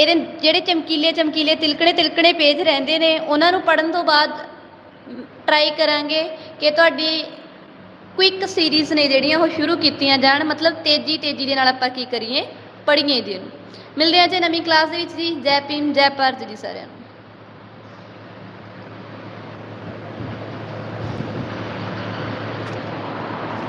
ਇਹਦੇ ਜਿਹੜੇ ਚਮਕੀਲੇ ਚਮਕੀਲੇ ਤਿਲਕਣੇ ਤਿਲਕਣੇ ਪੇਜ ਰਹਿੰਦੇ ਨੇ, ਉਹਨਾਂ ਨੂੰ ਪੜਨ ਤੋਂ ਬਾਅਦ ਟਰਾਈ ਕਰਾਂਗੇ ਕਿ ਤੁਹਾਡੀ ਕੁਇਕ ਸੀਰੀਜ਼ ਨੇ ਜਿਹੜੀਆਂ ਉਹ ਸ਼ੁਰੂ ਕੀਤੀਆਂ ਜਾਣ। ਮਤਲਬ ਤੇਜ਼ੀ ਤੇਜ਼ੀ ਦੇ ਨਾਲ ਆਪਾਂ ਕੀ ਕਰੀਏ? ਪੜ੍ਹੀਏ ਜੀ ਇਹਨੂੰ ਮਿਲਦੇ ਹਾਂ ਜੀ ਨਵੀਂ ਕਲਾਸ ਦੇ ਵਿੱਚ ਜੀ। ਜੈ ਭੀਮ, ਜੈ ਭਾਰਤ ਜੀ ਸਾਰਿਆਂ ਨੂੰ।